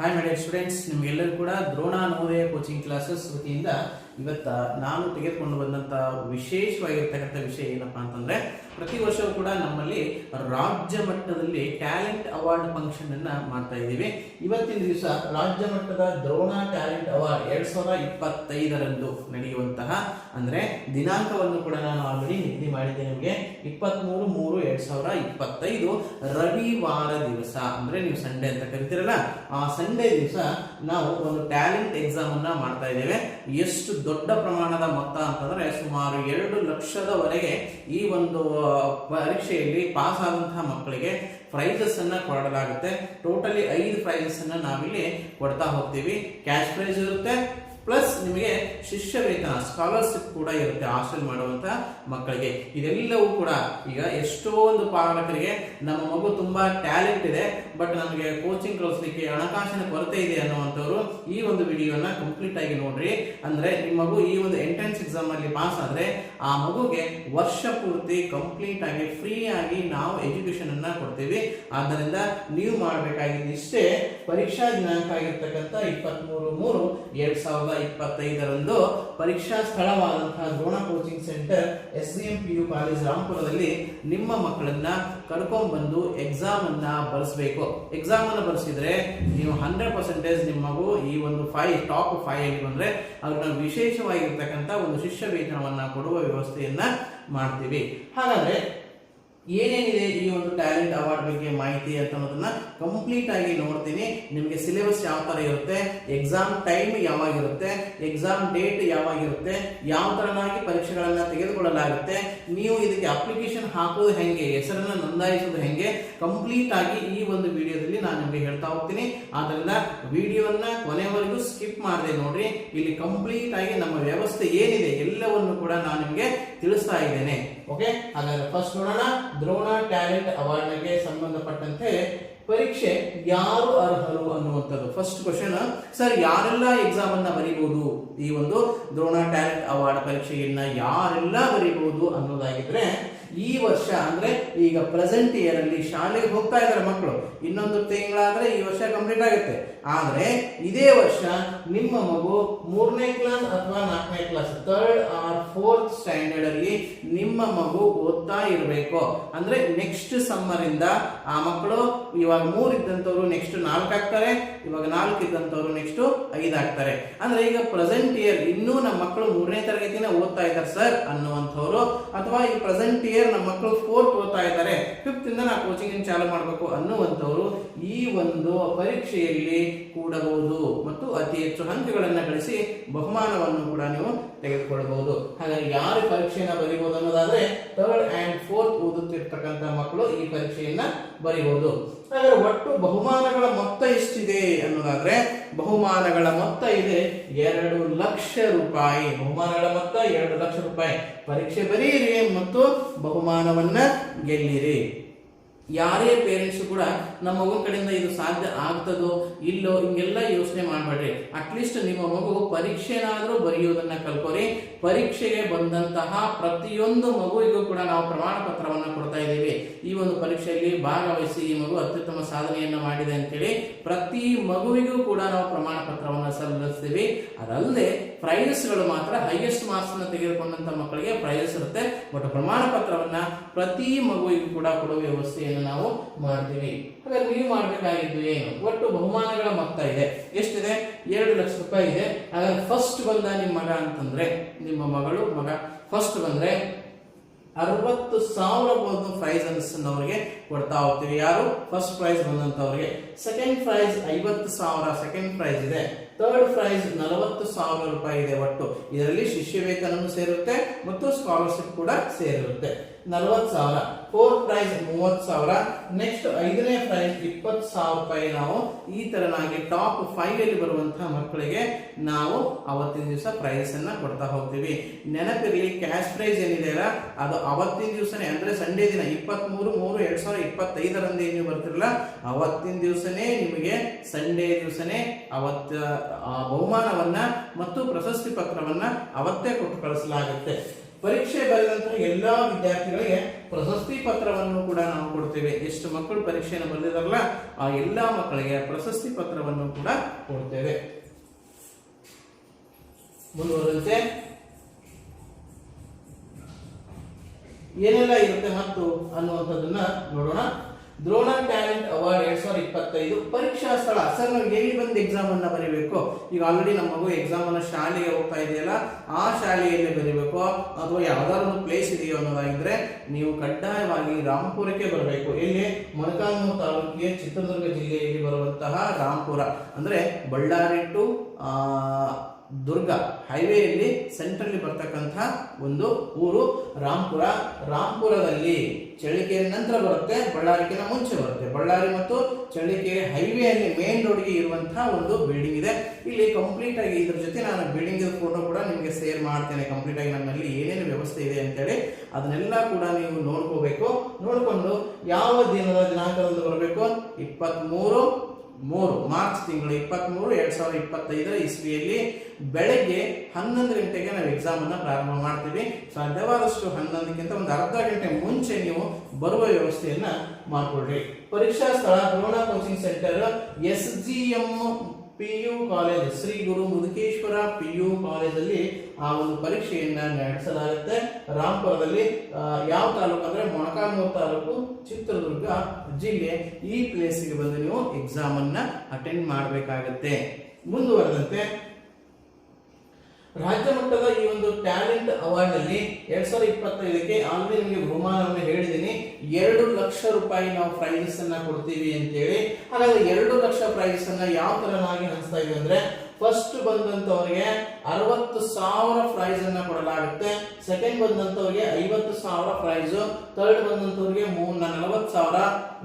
Hi my students ನಿಮಗೆಲ್ಲರೂ ಕೂಡ Drona Navodaya coaching classes ವತಿಯಿಂದ ಇವತ್ತ ನಾನು ತೆಗೆದುಕೊಂಡು ಬಂದಂತ ವಿಶೇಷವಾಗಿರ್ತಕ್ಕಂಥ ವಿಷಯ ಏನಪ್ಪಾ ಅಂತಂದ್ರೆ, ಪ್ರತಿ ವರ್ಷವೂ ಕೂಡ ನಮ್ಮಲ್ಲಿ ರಾಜ್ಯ ಮಟ್ಟದಲ್ಲಿ ಟ್ಯಾಲೆಂಟ್ ಅವಾರ್ಡ್ ಫಂಕ್ಷನ್ ಅನ್ನ ಮಾಡ್ತಾ ಇದ್ದೀವಿ. ಇವತ್ತಿನ ದಿವಸ ರಾಜ್ಯ ಮಟ್ಟದ ದ್ರೋಣ ಟ್ಯಾಲೆಂಟ್ ಅವಾರ್ಡ್ ಎರಡ್ ಸಾವಿರದ ಇಪ್ಪತ್ತೈದರಂದು ನಡೆಯುವಂತಹ ಅಂದ್ರೆ ದಿನಾಂಕವನ್ನು ಕೂಡ ನಾನು ಆಲ್ರೆಡಿ ನಿಗದಿ ಮಾಡಿದ್ದೆ ನಿಮಗೆ. ಇಪ್ಪತ್ತ್ಮೂರು ಮೂರು, ಎರಡು ಸಾವಿರ ಇಪ್ಪತ್ತೈದು ರವಿವಾರ ದಿವಸ. ಅಂದ್ರೆ ನೀವು ಸಂಡೇ ಅಂತ ಕರಿತೀರಲ್ಲ, ಆ ಸಂಡೇ ದಿವಸ ನಾವು ಒಂದು ಟ್ಯಾಲೆಂಟ್ ಎಕ್ಸಾಮ್ ಅನ್ನ ಮಾಡ್ತಾ ಇದ್ದೇವೆ. ಎಷ್ಟು ದೊಡ್ಡ ಪ್ರಮಾಣದ ಮೊತ್ತ ಅಂತಂದ್ರೆ ಸುಮಾರು ಎರಡು ಲಕ್ಷದವರೆಗೆ ಈ ಒಂದು ಪರೀಕ್ಷೆಯಲ್ಲಿ ಪಾಸ್ ಆದಂತಹ ಮಕ್ಕಳಿಗೆ ಪ್ರೈಸಸ್ ಅನ್ನ ಕೊಡಲಾಗುತ್ತೆ. ಟೋಟಲಿ ಐದು ಪ್ರೈಸಸ್ ಅನ್ನ ನಾವಿಲ್ಲಿ ಕೊಡ್ತಾ ಹೋಗ್ತೀವಿ. ಕ್ಯಾಶ್ ಪ್ರೈಸ್ ಇರುತ್ತೆ ಪ್ಲಸ್ ನಿಮಗೆ ಶಿಷ್ಯವೇತನ ಸ್ಕಾಲರ್ಶಿಪ್ ಕೂಡ ಇರುತ್ತೆ ಹಾಸ್ಟೆಲ್ ಮಾಡುವಂತ ಮಕ್ಕಳಿಗೆ. ಇದೆಲ್ಲವೂ ಕೂಡ ಈಗ ಎಷ್ಟೋ ಒಂದು ಪಾಲಕರಿಗೆ ನಮ್ಮ ಮಗು ತುಂಬಾ ಟ್ಯಾಲೆಂಟ್ ಇದೆ ಬಟ್ ನಮಗೆ ಕೋಚಿಂಗ್ ಕಳಿಸ್ಲಿಕ್ಕೆ ಹಣಕಾಸಿನ ಕೊರತೆ ಇದೆ ಅನ್ನುವಂಥವ್ರು ಈ ಒಂದು ವಿಡಿಯೋನ ಕಂಪ್ಲೀಟ್ ಆಗಿ ನೋಡ್ರಿ. ಅಂದ್ರೆ ನಿಮ್ಮ ಮಗು ಈ ಒಂದು ಎಂಟ್ರೆನ್ಸ್ ಎಕ್ಸಾಮ್ ಅಲ್ಲಿ ಪಾಸ್ ಆದ್ರೆ ಆ ಮಗುಗೆ ವರ್ಷ ಪೂರ್ತಿ ಕಂಪ್ಲೀಟ್ ಆಗಿ ಫ್ರೀ ಆಗಿ ನಾವು ಎಜುಕೇಶನ್ ಅನ್ನ ಕೊಡ್ತೀವಿ. ಆದ್ದರಿಂದ ನೀವು ಮಾಡಬೇಕಾಗಿದ್ದು ಇಷ್ಟೇ, ಪರೀಕ್ಷಾ ದಿನಾಂಕ ಆಗಿರ್ತಕ್ಕಂಥ ಇಪ್ಪತ್ಮೂರು ಮೂರು, ಎರಡ್ ಸಾವಿರದ ಇಪ್ಪತ್ತೈದರಂದು ಪರೀಕ್ಷಾ ಸ್ಥಳವಾದಂತಹ Drona coaching centre S D M P U college ರಾಂಪುರದಲ್ಲಿ ನಿಮ್ಮ ಮಕ್ಕಳನ್ನ ಕರ್ಕೊಂಡ್ ಬಂದು ಎಕ್ಸಾಮ್ ಅನ್ನ ಬರೆಸಬೇಕು. ಎಕ್ಸಾಮ್ ಅನ್ನು ಬರೆಸಿದ್ರೆ ನೀವು ಹಂಡ್ರೆಡ್ ಪರ್ಸೆಂಟೇಜ್ ನಿಮ್ಮ ಮಗು ಈ ಒಂದು ಫೈವ್ ಟಾಪ್ ಫೈವ್ ಅಲ್ಲಿ ಬಂದ್ರೆ ಅವ್ರನ್ನ ವಿಶೇಷವಾಗಿರ್ತಕ್ಕಂಥ ಒಂದು ಶಿಷ್ಯ ವೇತನವನ್ನ ಕೊಡುವ ವ್ಯವಸ್ಥೆಯನ್ನ ಮಾಡ್ತೀವಿ. ಹಾಗಾದ್ರೆ ಏನೇನಿದೆ ಈ ಒಂದು ಟ್ಯಾಲೆಂಟ್ ಅವಾರ್ಡ್ ಬಗ್ಗೆ ಮಾಹಿತಿ ಅಂತ ಅನ್ನೋದನ್ನ ಕಂಪ್ಲೀಟ್ ಆಗಿ ನೋಡ್ತೀನಿ. ನಿಮಗೆ ಸಿಲೆಬಸ್ ಯಾವ ತರ ಇರುತ್ತೆ ಎಕ್ಸಾಮ್ ಟೈಮ್ ಯಾವಾಗಿರುತ್ತೆ ಎಕ್ಸಾಮ್ ಡೇಟ್ ಯಾವಾಗಿರುತ್ತೆ ಯಾವ ತರನಾಗಿ ಪರೀಕ್ಷೆಗಳನ್ನ ತೆಗೆದುಕೊಳ್ಳಲಾಗುತ್ತೆ, ನೀವು ಇದಕ್ಕೆ ಅಪ್ಲಿಕೇಶನ್ ಹಾಕೋದು ಹೆಂಗೆ, ಹೆಸರನ್ನ ನೋಂದಾಯಿಸೋದು ಹೆಂಗೆ ಕಂಪ್ಲೀಟ್ ಆಗಿ ಈ ಒಂದು ವಿಡಿಯೋದಲ್ಲಿ ನಾನು ನಿಮಗೆ ಹೇಳ್ತಾ ಹೋಗ್ತೀನಿ. ಆದ್ರಿಂದ ವಿಡಿಯೋನ ಕೊನೆವರೆಗೂ ಸ್ಕಿಪ್ ಮಾಡದೆ ನೋಡ್ರಿ. ಇಲ್ಲಿ ಕಂಪ್ಲೀಟ್ ಆಗಿ ನಮ್ಮ ವ್ಯವಸ್ಥೆ ಏನಿದೆ ಎಲ್ಲವನ್ನು ಕೂಡ ನಾನು ನಿಮಗೆ ತಿಳಿಸ್ತಾ ಇದ್ದೇನೆ. ಓಕೆ? ಹಾಗಾದ್ರೆ ಫಸ್ಟ್ ನೋಡೋಣ. ದ್ರೋಣ ಟ್ಯಾಲೆಂಟ್ ಅವಾರ್ಡ್ಗೆ ಸಂಬಂಧಪಟ್ಟಂತೆ ಪರೀಕ್ಷೆ ಯಾರು ಅರ್ಹರು ಅನ್ನುವಂಥದ್ದು. ಫಸ್ಟ್ ಕ್ವಶನ್ ಸರ್ ಯಾರೆಲ್ಲ ಎಕ್ಸಾಮ್ ಅನ್ನ ಬರೀಬಹುದು ಈ ಒಂದು ದ್ರೋಣ ಟ್ಯಾಲೆಂಟ್ ಅವಾರ್ಡ್ ಪರೀಕ್ಷೆಯನ್ನ ಯಾರೆಲ್ಲ ಬರೀಬಹುದು ಅನ್ನೋದಾಗಿದ್ರೆ ಈ ವರ್ಷ ಅಂದ್ರೆ ಈಗ ಪ್ರೆಸೆಂಟ್ ಇಯರ್ ಅಲ್ಲಿ ಶಾಲೆಗೆ ಹೋಗ್ತಾ ಇದ್ದಾರೆ ಮಕ್ಕಳು. ಇನ್ನೊಂದು ತಿಂಗಳಾದ್ರೆ ಈ ವರ್ಷ ಕಂಪ್ಲೀಟ್ ಆಗುತ್ತೆ. ಆದ್ರೆ ಇದೇ ವರ್ಷ ನಿಮ್ಮ ಮಗು ಮೂರನೇ ಕ್ಲಾಸ್ ಅಥವಾ ನಾಲ್ಕನೇ class third or fourth standard ಅಲ್ಲಿ ನಿಮ್ಮ ಮಗು ಓದ್ತಾ ಇರಬೇಕು. ಅಂದ್ರೆ ನೆಕ್ಸ್ಟ್ ಸಮ್ಮರ್ ಇಂದ ಆ ಮಕ್ಕಳು ಇವಾಗ ಮೂರ್ ಇದ್ದಂತವ್ರು ನೆಕ್ಸ್ಟ್ ನಾಲ್ಕು ಆಗ್ತಾರೆ, ಇವಾಗ ನಾಲ್ಕು ಇದ್ದಂತವ್ರು ನೆಕ್ಸ್ಟ್ ಐದು ಆಗ್ತಾರೆ. ಅಂದ್ರೆ ಈಗ ಪ್ರೆಸೆಂಟ್ ಇಯರ್ ಇನ್ನೂ ನಮ್ಮ ಮಕ್ಕಳು ಮೂರನೇ ತರಗತಿನ ಓದ್ತಾ ಇದ್ದಾರೆ ಸರ್ ಅನ್ನುವಂಥವ್ರು. ಅಥವಾ ಈ ಪ್ರೆಸೆಂಟ್ ಇಯರ್ ನಮ್ಮ ಮಕ್ಕಳು ಫೋರ್ತ್ ಓದ್ತಾ ಇದ್ದಾರೆ ಫಿಫ್ತ್ ಇಂದ ನಾವು ಕೋಚಿಂಗ್ ಚಾಲು ಮಾಡಬೇಕು ಅನ್ನುವಂಥವರು ಈ ಒಂದು ಪರೀಕ್ಷೆಯಲ್ಲಿ ಕೂಡಬಹುದು. ಮತ್ತು ಅತಿ ಹೆಚ್ಚು ಹಂತಗಳನ್ನು ಗಳಿಸಿ ಬಹುಮಾನವನ್ನು ಕೂಡ ನೀವು ತೆಗೆದುಕೊಳ್ಳಬಹುದು ಹಾಗಾಗಿ ಯಾರು ಪರೀಕ್ಷೆಯನ್ನು ಬರೀಬಹುದು ಅನ್ನೋದಾದ್ರೆ ಥರ್ಡ್ ಆ್ಯಂಡ್ ಫೋರ್ತ್ ಓದುತ್ತಿರ್ತಕ್ಕಂಥ ಮಕ್ಕಳು ಈ ಪರೀಕ್ಷೆಯನ್ನು ಬರೀಬಹುದು ಹಾಗಾದ್ರೆ ಒಟ್ಟು ಬಹುಮಾನಗಳ ಮೊತ್ತ ಎಷ್ಟಿದೆ ಅನ್ನೋದಾದ್ರೆ, ಬಹುಮಾನಗಳ ಮೊತ್ತ ಇದೆ ಎರಡು ಲಕ್ಷ ರೂಪಾಯಿ. ಬಹುಮಾನಗಳ ಮೊತ್ತ ಎರಡು ಲಕ್ಷ ರೂಪಾಯಿ. ಪರೀಕ್ಷೆ ಬರೀರಿ ಮತ್ತು ಬಹುಮಾನವನ್ನ ಗೆಲ್ಲಿರಿ. ಯಾರೇ ಪೇರೆಂಟ್ಸ್ ಕೂಡ ನಮ್ಮ ಮಗು ಕಡೆಯಿಂದ ಇದು ಸಾಧ್ಯ ಆಗ್ತದೋ ಇಲ್ಲೋ ಹಿಂಗೆಲ್ಲ ಯೋಚನೆ ಮಾಡಬೇಡ್ರಿ. ಅಟ್ಲೀಸ್ಟ್ ನಿಮ್ಮ ಮಗು ಪರೀಕ್ಷೆನಾದರೂ ಬರೆಯೋದನ್ನ ಕಲ್ಕೋರಿ. ಪರೀಕ್ಷೆಗೆ ಬಂದಂತಹ ಪ್ರತಿಯೊಂದು ಮಗುವಿಗೂ ಕೂಡ ನಾವು ಪ್ರಮಾಣ ಪತ್ರವನ್ನು ಕೊಡ್ತಾ ಇದ್ದೀವಿ. ಈ ಒಂದು ಪರೀಕ್ಷೆಯಲ್ಲಿ ಭಾಗವಹಿಸಿ ಈ ಮಗು ಅತ್ಯುತ್ತಮ ಸಾಧನೆಯನ್ನು ಮಾಡಿದೆ ಅಂತೇಳಿ ಪ್ರತಿ ಮಗುವಿಗೂ ಕೂಡ ನಾವು ಪ್ರಮಾಣ ಪತ್ರವನ್ನು ಸಲ್ಲಿಸ್ತೀವಿ. ಅದಲ್ಲದೆ ಪ್ರೈಸಸ್ಗಳು ಮಾತ್ರ ಹೈಯೆಸ್ಟ್ ಮಾರ್ಕ್ಸ್ ತೆಗೆದುಕೊಂಡಂಥ ಮಕ್ಕಳಿಗೆ ಪ್ರೈಸ್ ಇರುತ್ತೆ. ಬಟ್ ಪ್ರಮಾಣ ಪತ್ರವನ್ನು ಪ್ರತಿ ಮಗುವಿಗೂ ಕೂಡ ಕೊಡುವ ವ್ಯವಸ್ಥೆಯನ್ನು ನಾವು ಮಾಡ್ತೀವಿ. ಹಾಗಾದ್ರೆ ನೀವು ಮಾಡಬೇಕಾಗಿದ್ದು ಏನು? ಒಟ್ಟು ಬಹುಮಾನಗಳ ಮೊತ್ತ ಇದೆ. ಎಷ್ಟಿದೆ? ಎರಡು ಲಕ್ಷ ರೂಪಾಯಿ ಇದೆ. ಹಾಗಾದ್ರೆ ಫಸ್ಟ್ ಬಂದ ನಿಮ್ಮ ಮಗ ಅಂತಂದ್ರೆ, ನಿಮ್ಮ ಮಗಳು, ಮಗ ಫಸ್ಟ್ ಬಂದ್ರೆ ಅರವತ್ತು ಸಾವಿರ ಒಂದು ಪ್ರೈಸ್ ಅನ್ನೋರಿಗೆ ಕೊಡ್ತಾ ಹೋಗ್ತೀವಿ. ಯಾರು? ಫಸ್ಟ್ ಪ್ರೈಸ್ ಬಂದಂತವ್ರಿಗೆ ಸೆಕೆಂಡ್ ಪ್ರೈಸ್ ಐವತ್ತು ಸಾವಿರ ಸೆಕೆಂಡ್ ಪ್ರೈಸ್ ಇದೆ. ಥರ್ಡ್ ಪ್ರೈಸ್ ನಲವತ್ತು ಸಾವಿರ ರೂಪಾಯಿ ಇದೆ ಒಟ್ಟು. ಇದರಲ್ಲಿ ಶಿಷ್ಯ ವೇತನವೂ ಸೇರುತ್ತೆ ಮತ್ತು ಸ್ಕಾಲರ್ಶಿಪ್ ಕೂಡ ಸೇರಿರುತ್ತೆ. ನಲವತ್ತು ಸಾವಿರ. ಫೋರ್ತ್ ಪ್ರೈಸ್ ಮೂವತ್ತು ಸಾವಿರ. ನೆಕ್ಸ್ಟ್ ಐದನೇ ಪ್ರೈಸ್ ಇಪ್ಪತ್ತು ಸಾವಿರ ರೂಪಾಯಿ ನಾವು ಈ ತರನಾಗಿ ಟಾಪ್ ಫೈವ್ ಅಲ್ಲಿ ಬರುವಂತಹ ಮಕ್ಕಳಿಗೆ ನಾವು ಅವತ್ತಿನ ದಿವಸ ಪ್ರೈಸ್ ಅನ್ನ ಕೊಡ್ತಾ ಹೋಗ್ತೀವಿ. ನೆನಪಿರಲಿ ಕ್ಯಾಶ್ ಪ್ರೈಸ್ ಏನಿದೆಯಲ್ಲ ಅದು ಅವತ್ತಿನ ದಿವಸನೇ, ಅಂದ್ರೆ ಸಂಡೇ ದಿನ ಇಪ್ಪತ್ತ್ ಮೂರು ಮೂರು ಎರಡ್ ಸಾವಿರದ ಇಪ್ಪತ್ತೈದರಂದು ಏನು ಬರ್ತಿರಲ್ಲ, ಅವತ್ತಿನ ದಿವಸನೇ ನಿಮಗೆ ಸಂಡೇ ದಿವಸನೇ ಅವತ್ತ ಆ ಬಹುಮಾನವನ್ನ ಮತ್ತು ಪ್ರಶಸ್ತಿ ಪತ್ರವನ್ನ ಅವತ್ತೇ ಕೊಟ್ಟು ಕಳಿಸಲಾಗುತ್ತೆ. ಪರೀಕ್ಷೆ ಬರೆದಂತಹ ಎಲ್ಲಾ ವಿದ್ಯಾರ್ಥಿಗಳಿಗೆ ಪ್ರಶಸ್ತಿ ಪತ್ರವನ್ನು ಕೂಡ ನಾವು ಕೊಡ್ತೇವೆ. ಎಷ್ಟು ಮಕ್ಕಳು ಪರೀಕ್ಷೆಯನ್ನು ಬರೆದಿರಲ್ಲ ಆ ಎಲ್ಲಾ ಮಕ್ಕಳಿಗೆ ಪ್ರಶಸ್ತಿ ಪತ್ರವನ್ನು ಕೂಡ ಕೊಡ್ತೇವೆ. ಮುಂದುವರೆದಂತೆ ಏನೆಲ್ಲ ಇರುತ್ತೆ ಮತ್ತು ಅನ್ನುವಂಥದ್ದನ್ನ ನೋಡೋಣ. ದ್ರೋಣ ಟ್ಯಾಲೆಂಟ್ ಅವಾರ್ಡ್ ಎರಡ್ ಸಾವಿರದ ಇಪ್ಪತ್ತೈದು ಪರೀಕ್ಷಾ ಸ್ಥಳ. ಸರ್, ನಾವು ಎಲ್ಲಿ ಬಂದು ಎಕ್ಸಾಮ್ ಅನ್ನ ಬರೀಬೇಕು? ಈಗ ಆಲ್ರೆಡಿ ನಮ್ಮ ಮಗು ಎಕ್ಸಾಮ್ ಅನ್ನ ಶಾಲೆಗೆ ಹೋಗ್ತಾ ಇದೆಯಲ್ಲ, ಆ ಶಾಲೆಯಲ್ಲಿ ಬರೀಬೇಕು. ಅಥವಾ ಯಾವ್ದಾದ್ರು ಒಂದು ಪ್ಲೇಸ್ ಇದೆಯೋ ಅನ್ನೋದಾಗಿದ್ರೆ ನೀವು ಕಡ್ಡಾಯವಾಗಿ ರಾಂಪುರಕ್ಕೆ ಬರಬೇಕು. ಇಲ್ಲಿ ಮೊಳಕಾಲ್ಮೂರು ತಾಲೂಕಿಗೆ ಚಿತ್ರದುರ್ಗ ಜಿಲ್ಲೆಯಲ್ಲಿ ಬರುವಂತಹ ರಾಂಪುರ. ಅಂದ್ರೆ ಬಳ್ಳಾರಿ ಟು ದುರ್ಗ ಹೈವೇಯಲ್ಲಿ ಸೆಂಟ್ರಲ್ಲಿ ಬರ್ತಕ್ಕಂಥ ಒಂದು ಊರು ರಾಂಪುರ. ರಾಂಪುರದಲ್ಲಿ ಚಳ್ಳಕೆರೆ ನಂತರ ಬರುತ್ತೆ ಬಳ್ಳಾರಿಕಿನ ಮುಂಚೆ ಬರುತ್ತೆ. ಬಳ್ಳಾರಿ ಮತ್ತು ಚಳ್ಳಕೆರೆ ಹೈವೇಯಲ್ಲಿ ಮೇನ್ ರೋಡ್ಗೆ ಇರುವಂತಹ ಒಂದು ಬಿಲ್ಡಿಂಗ್ ಇದೆ. ಇಲ್ಲಿ ಕಂಪ್ಲೀಟ್ ಆಗಿ ಇದ್ರ ಜೊತೆ ನಾನು ಬಿಲ್ಡಿಂಗ್ ಫೋಟೋ ಕೂಡ ನಿಮಗೆ ಶೇರ್ ಮಾಡ್ತೇನೆ. ಕಂಪ್ಲೀಟ್ ಆಗಿ ನಮ್ಮಲ್ಲಿ ಏನೇನು ವ್ಯವಸ್ಥೆ ಇದೆ ಅಂತೇಳಿ. ಅದನ್ನೆಲ್ಲ ಕೂಡ ನೀವು ನೋಡ್ಕೋಬೇಕು. ನೋಡಿಕೊಂಡು ಯಾವ ದಿನದ ದಿನಾಂಕದಂದು ಬರಬೇಕು? ಇಪ್ಪತ್ತ್ ಮೂರು ಮೂರು, ಮಾರ್ಚ್ ತಿಂಗಳು ಇಪ್ಪತ್ಮೂರು, ಎರಡ್ ಸಾವಿರದ ಇಪ್ಪತ್ತೈದರ ಇಸ್ವಿಯಲ್ಲಿ ಬೆಳಗ್ಗೆ ಹನ್ನೊಂದು ಗಂಟೆಗೆ ನಾವು ಎಕ್ಸಾಮ್ ಅನ್ನ ಪ್ರಾರಂಭ ಮಾಡ್ತೀವಿ. ಸಾಧ್ಯವಾದಷ್ಟು ಹನ್ನೊಂದಕ್ಕಿಂತ ಒಂದು ಅರ್ಧ ಗಂಟೆ ಮುಂಚೆ ನೀವು ಬರುವ ವ್ಯವಸ್ಥೆಯನ್ನ ಮಾಡಿಕೊಡ್ರಿ ಪರೀಕ್ಷಾ ಸ್ಥಳ Drona coaching centre S G M P U college Shri Guru Mudukeshwara P U ಕಾಲೇಜಲ್ಲಿ ಆ ಒಂದು ಪರೀಕ್ಷೆಯನ್ನ ನಡೆಸಲಾಗುತ್ತೆ. ರಾಮ್ಪುರದಲ್ಲಿ ಯಾವ ತಾಲೂಕು ಅಂದ್ರೆ ಮೊಣಕಾಲ್ಮೂರು ತಾಲೂಕು, ಚಿತ್ರದುರ್ಗ ಜಿಲ್ಲೆ. ಈ ಪ್ಲೇಸ್ಗೆ ಬಂದು ನೀವು ಎಕ್ಸಾಮ್ ಅನ್ನ ಅಟೆಂಡ್ ಮಾಡಬೇಕಾಗತ್ತೆ. ಮುಂದುವರೆದಂತೆ, ರಾಜ್ಯ ಮಟ್ಟದ ಈ ಒಂದು ಟ್ಯಾಲೆಂಟ್ ಅವಾರ್ಡ್ ಅಲ್ಲಿ ಎರಡ್ ಸಾವಿರದ ಇಪ್ಪತ್ತೈದಕ್ಕೆ ಆಲ್ರೆಡಿ ನಿಮಗೆ ಬಹುಮಾನವನ್ನು ಹೇಳಿದ್ದೀನಿ. ಎರಡು ಲಕ್ಷ ರೂಪಾಯಿ ನಾವು ಪ್ರೈಸಸ್ ಅನ್ನ ಕೊಡ್ತೀವಿ ಅಂತೇಳಿ. ಹಾಗಾದ್ರೆ ಎರಡು ಲಕ್ಷ ಪ್ರೈಸಸ್ ಅನ್ನ ಯಾವ ತರನಾಗಿ ಹಂಚ್ತಾ ಇದೀವಿ ಅಂದ್ರೆ ಫಸ್ಟ್ ಬಂದಂತವರಿಗೆ ಅರವತ್ತು ಸಾವಿರ ಪ್ರೈಸ್ ಅನ್ನ ಕೊಡಲಾಗುತ್ತೆ. ಸೆಕೆಂಡ್ ಬಂದಂತವರಿಗೆ ಐವತ್ತು ಸಾವಿರ ಪ್ರೈಸ್ ಥರ್ಡ್ ಬಂದಂತವರಿಗೆ ನಲವತ್ತು ಸಾವಿರ.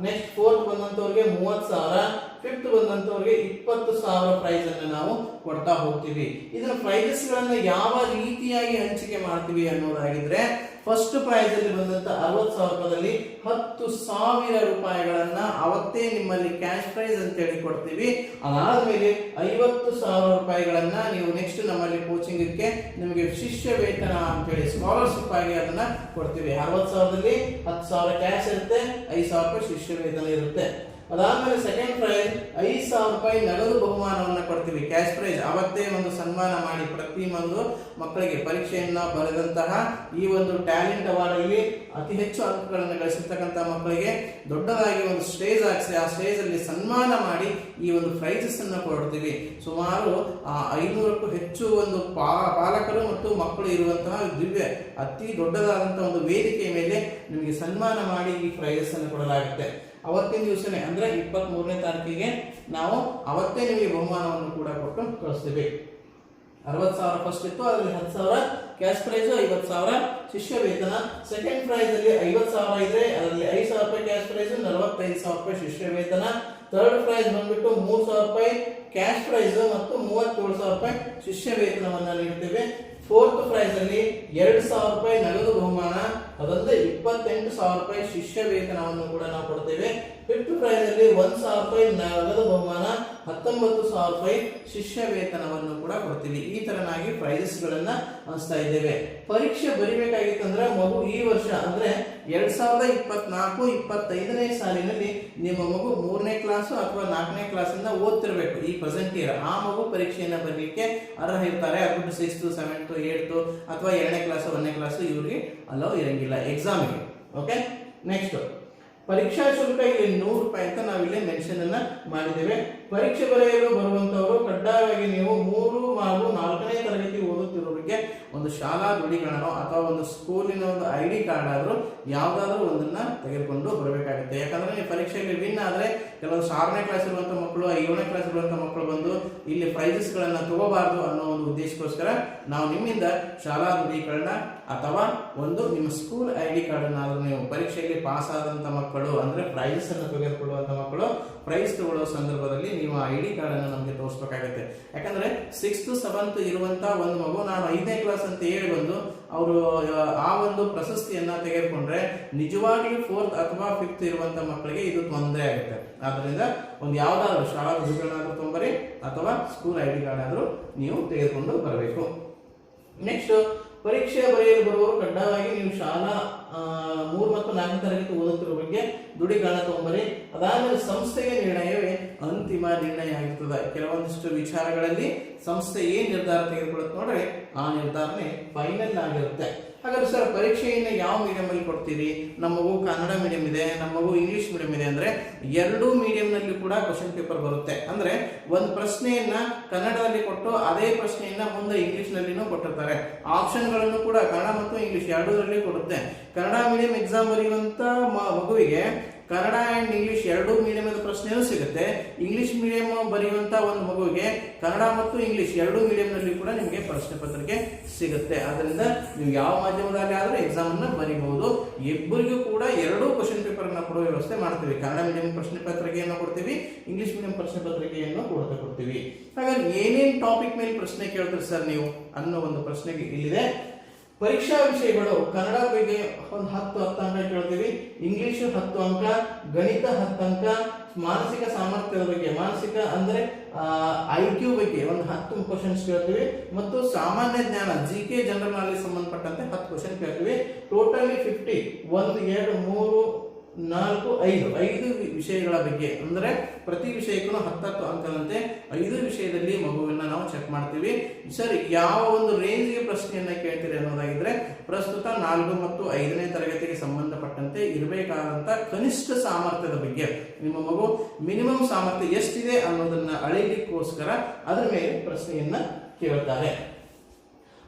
ನೆಕ್ಸ್ಟ್ ಫೋರ್ತ್ ಬಂದಂತವರಿಗೆ ಮೂವತ್ತು ಸಾವಿರ. ಫಿಫ್ತ್ ಬಂದಂತವರಿಗೆ ಇಪ್ಪತ್ತು ಸಾವಿರ ಪ್ರೈಸ್ ಅನ್ನ ನಾವು ಕೊಡ್ತಾ ಹೋಗ್ತೀವಿ. ಇದರ ಪ್ರೈಸಸ್ ಗಳನ್ನ ಯಾವ ರೀತಿಯಾಗಿ ಹಂಚಿಕೆ ಮಾಡ್ತೀವಿ ಅನ್ನೋದಾಗಿದ್ರೆ ಫಸ್ಟ್ ಪ್ರೈಸ್ ಅಲ್ಲಿ ಬಂದಂತ ಅರವತ್ತು ಸಾವಿರ ರೂಪಾಯಿದಲ್ಲಿ ಹತ್ತು ಸಾವಿರ ರೂಪಾಯಿಗಳನ್ನ ಅವತ್ತೇ ನಿಮ್ಮಲ್ಲಿ ಕ್ಯಾಶ್ ಪ್ರೈಸ್ ಅಂತ ಹೇಳಿ ಕೊಡ್ತೀವಿ. ಅದಾದ್ಮೇಲೆ ಐವತ್ತು ಸಾವಿರ ರೂಪಾಯಿಗಳನ್ನ ನೀವು ನೆಕ್ಸ್ಟ್ ನಮ್ಮಲ್ಲಿ ಕೋಚಿಂಗಕ್ಕೆ ನಿಮಗೆ ಶಿಷ್ಯ ವೇತನ ಅಂತ ಹೇಳಿ ಸ್ಕಾಲರ್ಶಿಪ್ ಆಗಿ ಅದನ್ನ ಕೊಡ್ತೀವಿ. ಅರವತ್ತು ಸಾವಿರದಲ್ಲಿ ಹತ್ತು ಸಾವಿರ ಕ್ಯಾಶ್ ಇರುತ್ತೆ, ಐದು ಸಾವಿರ ರೂಪಾಯಿ ಶಿಷ್ಯ ವೇತನ ಇರುತ್ತೆ. ಅದಾದ್ಮೇಲೆ ಸೆಕೆಂಡ್ ಪ್ರೈಸ್ ಐದು ಸಾವಿರ ರೂಪಾಯಿ ನಗದು ಬಹುಮಾನವನ್ನು ಕೊಡ್ತೀವಿ. ಕ್ಯಾಶ್ ಪ್ರೈಸ್ ಅವತ್ತೇ ಒಂದು ಸನ್ಮಾನ ಮಾಡಿ ಪ್ರತಿ ಒಂದು ಮಕ್ಕಳಿಗೆ ಪರೀಕ್ಷೆಯನ್ನು ಬರೆದಂತಹ ಈ ಒಂದು ಟ್ಯಾಲೆಂಟ್ ಅವಾರ್ಡ್ ಅಲ್ಲಿ ಅತಿ ಹೆಚ್ಚು ಅಂಕಗಳನ್ನು ಗಳಿಸಿರ್ತಕ್ಕಂಥ ಮಕ್ಕಳಿಗೆ ದೊಡ್ಡದಾಗಿ ಒಂದು ಸ್ಟೇಜ್ ಹಾಕಿಸಿ ಆ ಸ್ಟೇಜ್ ಅಲ್ಲಿ ಸನ್ಮಾನ ಮಾಡಿ ಈ ಒಂದು ಪ್ರೈಸಸ್ ಅನ್ನ ಕೊಡ್ತೀವಿ. ಸುಮಾರು ಆ, ಐನೂರಕ್ಕೂ ಹೆಚ್ಚು ಒಂದು ಪಾಲಕರು ಮತ್ತು ಮಕ್ಕಳು ಇರುವಂತಹ ದಿವ್ಯ ಅತಿ ದೊಡ್ಡದಾದಂತಹ ಒಂದು ವೇದಿಕೆ ಮೇಲೆ ನಿಮಗೆ ಸನ್ಮಾನ ಮಾಡಿ ಈ ಪ್ರೈಸಸ್ ಅನ್ನು ಕೊಡಲಾಗುತ್ತೆ. ಅವತ್ತಿನ ದಿವಸನೇ, ಅಂದ್ರೆ ಇಪ್ಪತ್ತ್ ಮೂರನೇ ತಾರೀಕಿಗೆ ನಾವು ಅವತ್ತೇ ನಿಮಗೆ ಬಹುಮಾನವನ್ನು ಕೂಡ ಕೊಟ್ಟು ಕಳಿಸ್ತೀವಿ. ಅರವತ್ತು ಸಾವಿರ ಫಸ್ಟ್ ಇತ್ತು, ಅದರಲ್ಲಿ ಹತ್ತು ಸಾವಿರ ಕ್ಯಾಶ್ ಪ್ರೈಸ್ ಐವತ್ತು ಸಾವಿರ ಶಿಷ್ಯ ವೇತನ. ಸೆಕೆಂಡ್ ಪ್ರೈಸ್ ಅಲ್ಲಿ ಐವತ್ತು ಸಾವಿರ ಇದೆ ಅದರಲ್ಲಿ ಐದು ಸಾವಿರ ರೂಪಾಯಿ ಕ್ಯಾಶ್ ಪ್ರೈಸ್ ನಲವತ್ತೈದು ಸಾವಿರ ರೂಪಾಯಿ ಶಿಷ್ಯ ವೇತನ. ಥರ್ಡ್ ಪ್ರೈಸ್ ಬಂದ್ಬಿಟ್ಟು ಮೂರು ಸಾವಿರ ರೂಪಾಯಿ ಕ್ಯಾಶ್ ಪ್ರೈಸ್ ಮತ್ತು ಮೂವತ್ತೇಳು ಸಾವಿರ ರೂಪಾಯಿ ಶಿಷ್ಯ ವೇತನವನ್ನು ನೀಡ್ತೇವೆ. ಫೋರ್ತ್ ಪ್ರೈಸ್ ಅಲ್ಲಿ ಎರಡು ಸಾವಿರ ರೂಪಾಯಿ ನಗದು ಬಹುಮಾನ, ಅದಲ್ಲದೆ ಇಪ್ಪತ್ತೆಂಟು ಸಾವಿರ ರೂಪಾಯಿ ಶಿಷ್ಯ ವೇತನವನ್ನು ಕೂಡ ನಾವು ಕೊಡ್ತೇವೆ. ಫಿಫ್ತ್ ಪ್ರೈಸ್ ಅಲ್ಲಿ ಒಂದ್ ಸಾವಿರ ರೂಪಾಯಿ ನಗದು ಬಹುಮಾನ ಹತ್ತೊಂಬತ್ತು ಸಾವಿರ ರೂಪಾಯಿ ಶಿಷ್ಯ ವೇತನವನ್ನು ಕೂಡ ಕೊಡ್ತೀವಿ. ಈ ತರನಾಗಿ ಪ್ರೈಸಸ್ ಗಳನ್ನ ಹಂಚ್ತಾ ಇದ್ದೇವೆ. ಪರೀಕ್ಷೆ ಬರಿಬೇಕಾಗಿತ್ತಂದ್ರೆ ಮಗು ಈ ವರ್ಷ ಅಂದ್ರೆ ಎರಡ್ ಸಾವಿರದ ಇಪ್ಪತ್ನಾಲ್ಕು, ಇಪ್ಪತ್ತೈದನೇ ಸಾಲಿನಲ್ಲಿ ನಿಮ್ಮ ಮಗು ಮೂರನೇ ಕ್ಲಾಸ್ ಅಥವಾ ನಾಲ್ಕನೇ ಕ್ಲಾಸ್ ಇಂದ ಓದ್ತಿರ್ಬೇಕು ಈ ಪ್ರೆಸೆಂಟ್ ಇಯರ್ ಆ ಮಗು ಪರೀಕ್ಷೆಯನ್ನು ಬರಲಿಕ್ಕೆ ಅರ್ಹ ಇರ್ತಾರೆ. ಅದು ಸಿಕ್ಸ್ತು ಸೆವೆಂತ್ ಏಳ್ತ್ ಅಥವಾ ಎರಡನೇ ಕ್ಲಾಸ್ ಒಂದನೇ ಕ್ಲಾಸ್ ಇವ್ರಿಗೆ ಅಲೋ ಇರಂಗಿಲ್ಲ. ಎಕ್ಸಾಮಿಗೆ ಓಕೆ ನೆಕ್ಸ್ಟ್ ಪರೀಕ್ಷಾ ಶುಲ್ಕ ಇಲ್ಲಿ ನೂರು ರೂಪಾಯಿ ಅಂತ ನಾವಿಲ್ಲಿ ಮೆನ್ಷನ್ ಅನ್ನ ಮಾಡಿದ್ದೇವೆ. ಪರೀಕ್ಷೆ ಬರೆಯಲು ಬರುವಂತವರು ಕಡ್ಡಾಯವಾಗಿ ನೀವು ಮೂರು ಹಾಗೂ ನಾಲ್ಕನೇ ತರಗತಿ ಓದುತ್ತಿರೋರಿಗೆ ಒಂದು ಶಾಲಾ ದೃಢೀಕರಣನೋ ಅಥವಾ ಒಂದು ಸ್ಕೂಲಿನ ಒಂದು ಐ ಡಿ ಕಾರ್ಡ್ ಆದರೂ ಯಾವ್ದಾದ್ರು ಒಂದನ್ನ ತೆಗೆದುಕೊಂಡು ಬರಬೇಕಾಗುತ್ತೆ. ಯಾಕಂದ್ರೆ ನೀವು ಪರೀಕ್ಷೆಗೆ ವಿನ್ ಆದ್ರೆ ಕೆಲವು ಆರನೇ ಕ್ಲಾಸ್ ಇರುವಂತ ಮಕ್ಕಳು ಏಳನೇ ಕ್ಲಾಸ್ ಇರುವಂಥ ಮಕ್ಕಳು ಬಂದು ಇಲ್ಲಿ ಪ್ರೈಸಸ್ ಗಳನ್ನ ತಗೋಬಾರ್ದು ಅನ್ನೋ ಒಂದು ಉದ್ದೇಶಕ್ಕೋಸ್ಕರ ನಾವು ನಿಮ್ಮಿಂದ ಶಾಲಾ ದೃಢೀಕರಣ ಅಥವಾ ಒಂದು ನಿಮ್ಮ ಸ್ಕೂಲ್ ಐ ಡಿ ಕಾರ್ಡ್ ಅನ್ನಾದ್ರೂ ನೀವು ಪರೀಕ್ಷೆಯಲ್ಲಿ ಪಾಸ್ ಆದಂತ ಮಕ್ಕಳು ಅಂದ್ರೆ ಪ್ರೈಸಸ್ ಅನ್ನು ತೆಗೆದುಕೊಳ್ಳುವಂಥ ಮಕ್ಕಳು ಪ್ರೈಸ್ ತಗೊಳ್ಳೋ ಸಂದರ್ಭದಲ್ಲಿ ನೀವು ಐ ಡಿ ಕಾರ್ಡನ್ನು ನಮಗೆ ತೋರಿಸ್ಬೇಕಾಗುತ್ತೆ. ಯಾಕಂದ್ರೆ ಸಿಕ್ಸ್ತ್ ಸೆವೆಂತ್ ಇರುವಂತ ಒಂದು ಮಗು, ನಾನು ಐದನೇ ಕ್ಲಾಸ್ ಅಂತ ಹೇಳಿ ಬಂದು ಅವರು, ಆ ಒಂದು ಪ್ರಶಸ್ತಿಯನ್ನ ತೆಗೆದುಕೊಂಡ್ರೆ ನಿಜವಾಗಿಯೂ ಫೋರ್ತ್ ಅಥವಾ ಫಿಫ್ತ್ ಇರುವಂತ ಮಕ್ಕಳಿಗೆ ಇದು ತೊಂದರೆ ಆಗುತ್ತೆ. ಆದ್ರಿಂದ ಒಂದು ಯಾವ್ದಾದ್ರು ಶಾಲಾ ರುಜುಗಳನ್ನ ತೊಗೊಂಬರಿ ತೊಂಬರಿ ಅಥವಾ ಸ್ಕೂಲ್ ಐ ಡಿ ಕಾರ್ಡ್ ಆದ್ರೂ ನೀವು ತೆಗೆದುಕೊಂಡು ಬರಬೇಕು. ನೆಕ್ಸ್ಟ್ ಪರೀಕ್ಷೆ ಬರೆಯಲು ಬರುವವರು ಕಡ್ಡಾಯವಾಗಿ ನೀವು ಶಾಲಾ ಮೂರು ಮತ್ತು ನಾಲ್ಕನೇ ತರಗತಿ ಓದುತ್ತಿರುವ ಬಗ್ಗೆ ದುಡಿಗಾಣ ತಗೊಂಬರಿ ಅದಾದಮೇಲೆ ಸಂಸ್ಥೆಯ ನಿರ್ಣಯವೇ ಅಂತಿಮ ನಿರ್ಣಯ ಆಗಿರ್ತದೆ. ಕೆಲವೊಂದಿಷ್ಟು ವಿಚಾರಗಳಲ್ಲಿ ಸಂಸ್ಥೆ ಏನ್ ನಿರ್ಧಾರ ತೆಗೆದುಕೊಳ್ಳುತ್ತೆ ನೋಡ್ರಿ, ಆ ನಿರ್ಧಾರನೇ ಫೈನಲ್ ಆಗಿರುತ್ತೆ. ಹಾಗಾದ್ರೆ ಸರ್, ಪರೀಕ್ಷೆಯನ್ನು ಯಾವ ಮೀಡಿಯಂ ಅಲ್ಲಿ ಕೊಡ್ತೀರಿ? ನಮಗು ಕನ್ನಡ ಮೀಡಿಯಂ ಇದೆ ನಮಗು ಇಂಗ್ಲೀಷ್ ಮೀಡಿಯಂ ಇದೆ ಅಂದ್ರೆ ಎರಡೂ ಮೀಡಿಯಂನಲ್ಲಿ ಕೂಡ ಕ್ವಶನ್ ಪೇಪರ್ ಬರುತ್ತೆ. ಅಂದ್ರೆ ಒಂದು ಪ್ರಶ್ನೆಯನ್ನ ಕನ್ನಡದಲ್ಲಿ ಕೊಟ್ಟು ಅದೇ ಪ್ರಶ್ನೆಯನ್ನ ಮುಂದೆ ಇಂಗ್ಲಿಷ್ ನಲ್ಲಿನೂ ಕೊಟ್ಟಿರ್ತಾರೆ. ಆಪ್ಷನ್ಗಳನ್ನು ಕೂಡ ಕನ್ನಡ ಮತ್ತು ಇಂಗ್ಲಿಷ್ ಎರಡೂರಲ್ಲಿ ಕೊಡುತ್ತೆ. ಕನ್ನಡ ಮೀಡಿಯಂ ಎಕ್ಸಾಮ್ ಬರೆಯುವಂತ ಮಗುವಿಗೆ ಕನ್ನಡ ಅಂಡ್ ಇಂಗ್ಲಿಷ್ ಎರಡೂ ಮೀಡಿಯಮದ ಪ್ರಶ್ನೆಯೂ ಸಿಗುತ್ತೆ. ಇಂಗ್ಲಿಷ್ ಮೀಡಿಯಂ ಬರೆಯುವಂಥ ಒಂದು ಮಗುವಿಗೆ ಕನ್ನಡ ಮತ್ತು ಇಂಗ್ಲಿಷ್ ಎರಡೂ ಮೀಡಿಯಂನಲ್ಲಿ ಕೂಡ ನಿಮಗೆ ಪ್ರಶ್ನೆ ಪತ್ರಿಕೆ ಸಿಗುತ್ತೆ. ಆದ್ದರಿಂದ ನೀವು ಯಾವ ಮಾಧ್ಯಮದಲ್ಲಿ ಆದ್ರೂ ಎಕ್ಸಾಮ್ ಅನ್ನ ಬರೀಬಹುದು. ಇಬ್ಬರಿಗೂ ಕೂಡ ಎರಡೂ ಕ್ವಶನ್ ಪೇಪರ್ ಅನ್ನ ಕೊಡುವ ವ್ಯವಸ್ಥೆ ಮಾಡ್ತೀವಿ. ಕನ್ನಡ ಮೀಡಿಯಂ ಪ್ರಶ್ನೆ ಪತ್ರಿಕೆಯನ್ನು ಕೊಡ್ತೀವಿ ಇಂಗ್ಲಿಷ್ ಮೀಡಿಯಂ ಪ್ರಶ್ನೆ ಪತ್ರಿಕೆಯನ್ನು ಕೊಡ್ತಾ ಕೊಡ್ತೀವಿ. ಹಾಗಾಗಿ ಏನೇನು ಟಾಪಿಕ್ ಮೇಲೆ ಪ್ರಶ್ನೆ ಕೇಳ್ತೀರಿ ಸರ್ ನೀವು ಅನ್ನೋ ಒಂದು ಪ್ರಶ್ನೆಗೆ ಇಲ್ಲಿದೆ. ಪರೀಕ್ಷಾ ವಿಷಯಗಳು ಕನ್ನಡ ಬಗ್ಗೆ ಒಂದು ಹತ್ತು ಹತ್ತು ಅಂಕ ಕೇಳ್ತೀವಿ. ಇಂಗ್ಲಿಷ್ ಹತ್ತು ಅಂಕ, ಗಣಿತ ಹತ್ತು ಅಂಕ, ಮಾನಸಿಕ ಸಾಮರ್ಥ್ಯದ ಬಗ್ಗೆ, ಮಾನಸಿಕ ಅಂದ್ರೆ ಐ ಕ್ಯೂ ಬಗ್ಗೆ ಒಂದು ಹತ್ತು ಕ್ವಶನ್ಸ್ ಕೇಳ್ತೀವಿ. ಮತ್ತು ಸಾಮಾನ್ಯ ಜ್ಞಾನ ಜಿ ಕೆ ಜನರಲ್ ನಾಲೆಜ್ ಸಂಬಂಧಪಟ್ಟಂತೆ ಹತ್ತು ಕ್ವಶನ್ ಕೇಳ್ತೀವಿ. ಟೋಟಲಿ ಫಿಫ್ಟಿ ಒಂದು, ಎರಡು, ಮೂರು ನಾಲ್ಕು, ಐದು. ಐದು ವಿಷಯಗಳ ಬಗ್ಗೆ. ಅಂದರೆ ಪ್ರತಿ ವಿಷಯಕ್ಕೂ ಹತ್ತತ್ತು ಅಂಕದಂತೆ ಐದು ವಿಷಯದಲ್ಲಿ ಮಗುವನ್ನ ನಾವು ಚೆಕ್ ಮಾಡ್ತೀವಿ. ಸರ್, ಯಾವ ಒಂದು ರೇಂಜ್ಗೆ ಪ್ರಶ್ನೆಯನ್ನ ಕೇಳ್ತೀರಿ ಅನ್ನೋದಾಗಿದ್ರೆ ಪ್ರಸ್ತುತ ನಾಲ್ಕು ಮತ್ತು ಐದನೇ ತರಗತಿಗೆ ಸಂಬಂಧಪಟ್ಟಂತೆ ಇರಬೇಕಾದಂತ ಕನಿಷ್ಠ ಸಾಮರ್ಥ್ಯದ ಬಗ್ಗೆ. ನಿಮ್ಮ ಮಗು ಮಿನಿಮಮ್ ಸಾಮರ್ಥ್ಯ ಎಷ್ಟಿದೆ ಅನ್ನೋದನ್ನ ಅಳೆಯಲಿಕ್ಕೋಸ್ಕರ ಅದರ ಮೇಲೆ ಪ್ರಶ್ನೆಯನ್ನ ಕೇಳ್ತಾರೆ.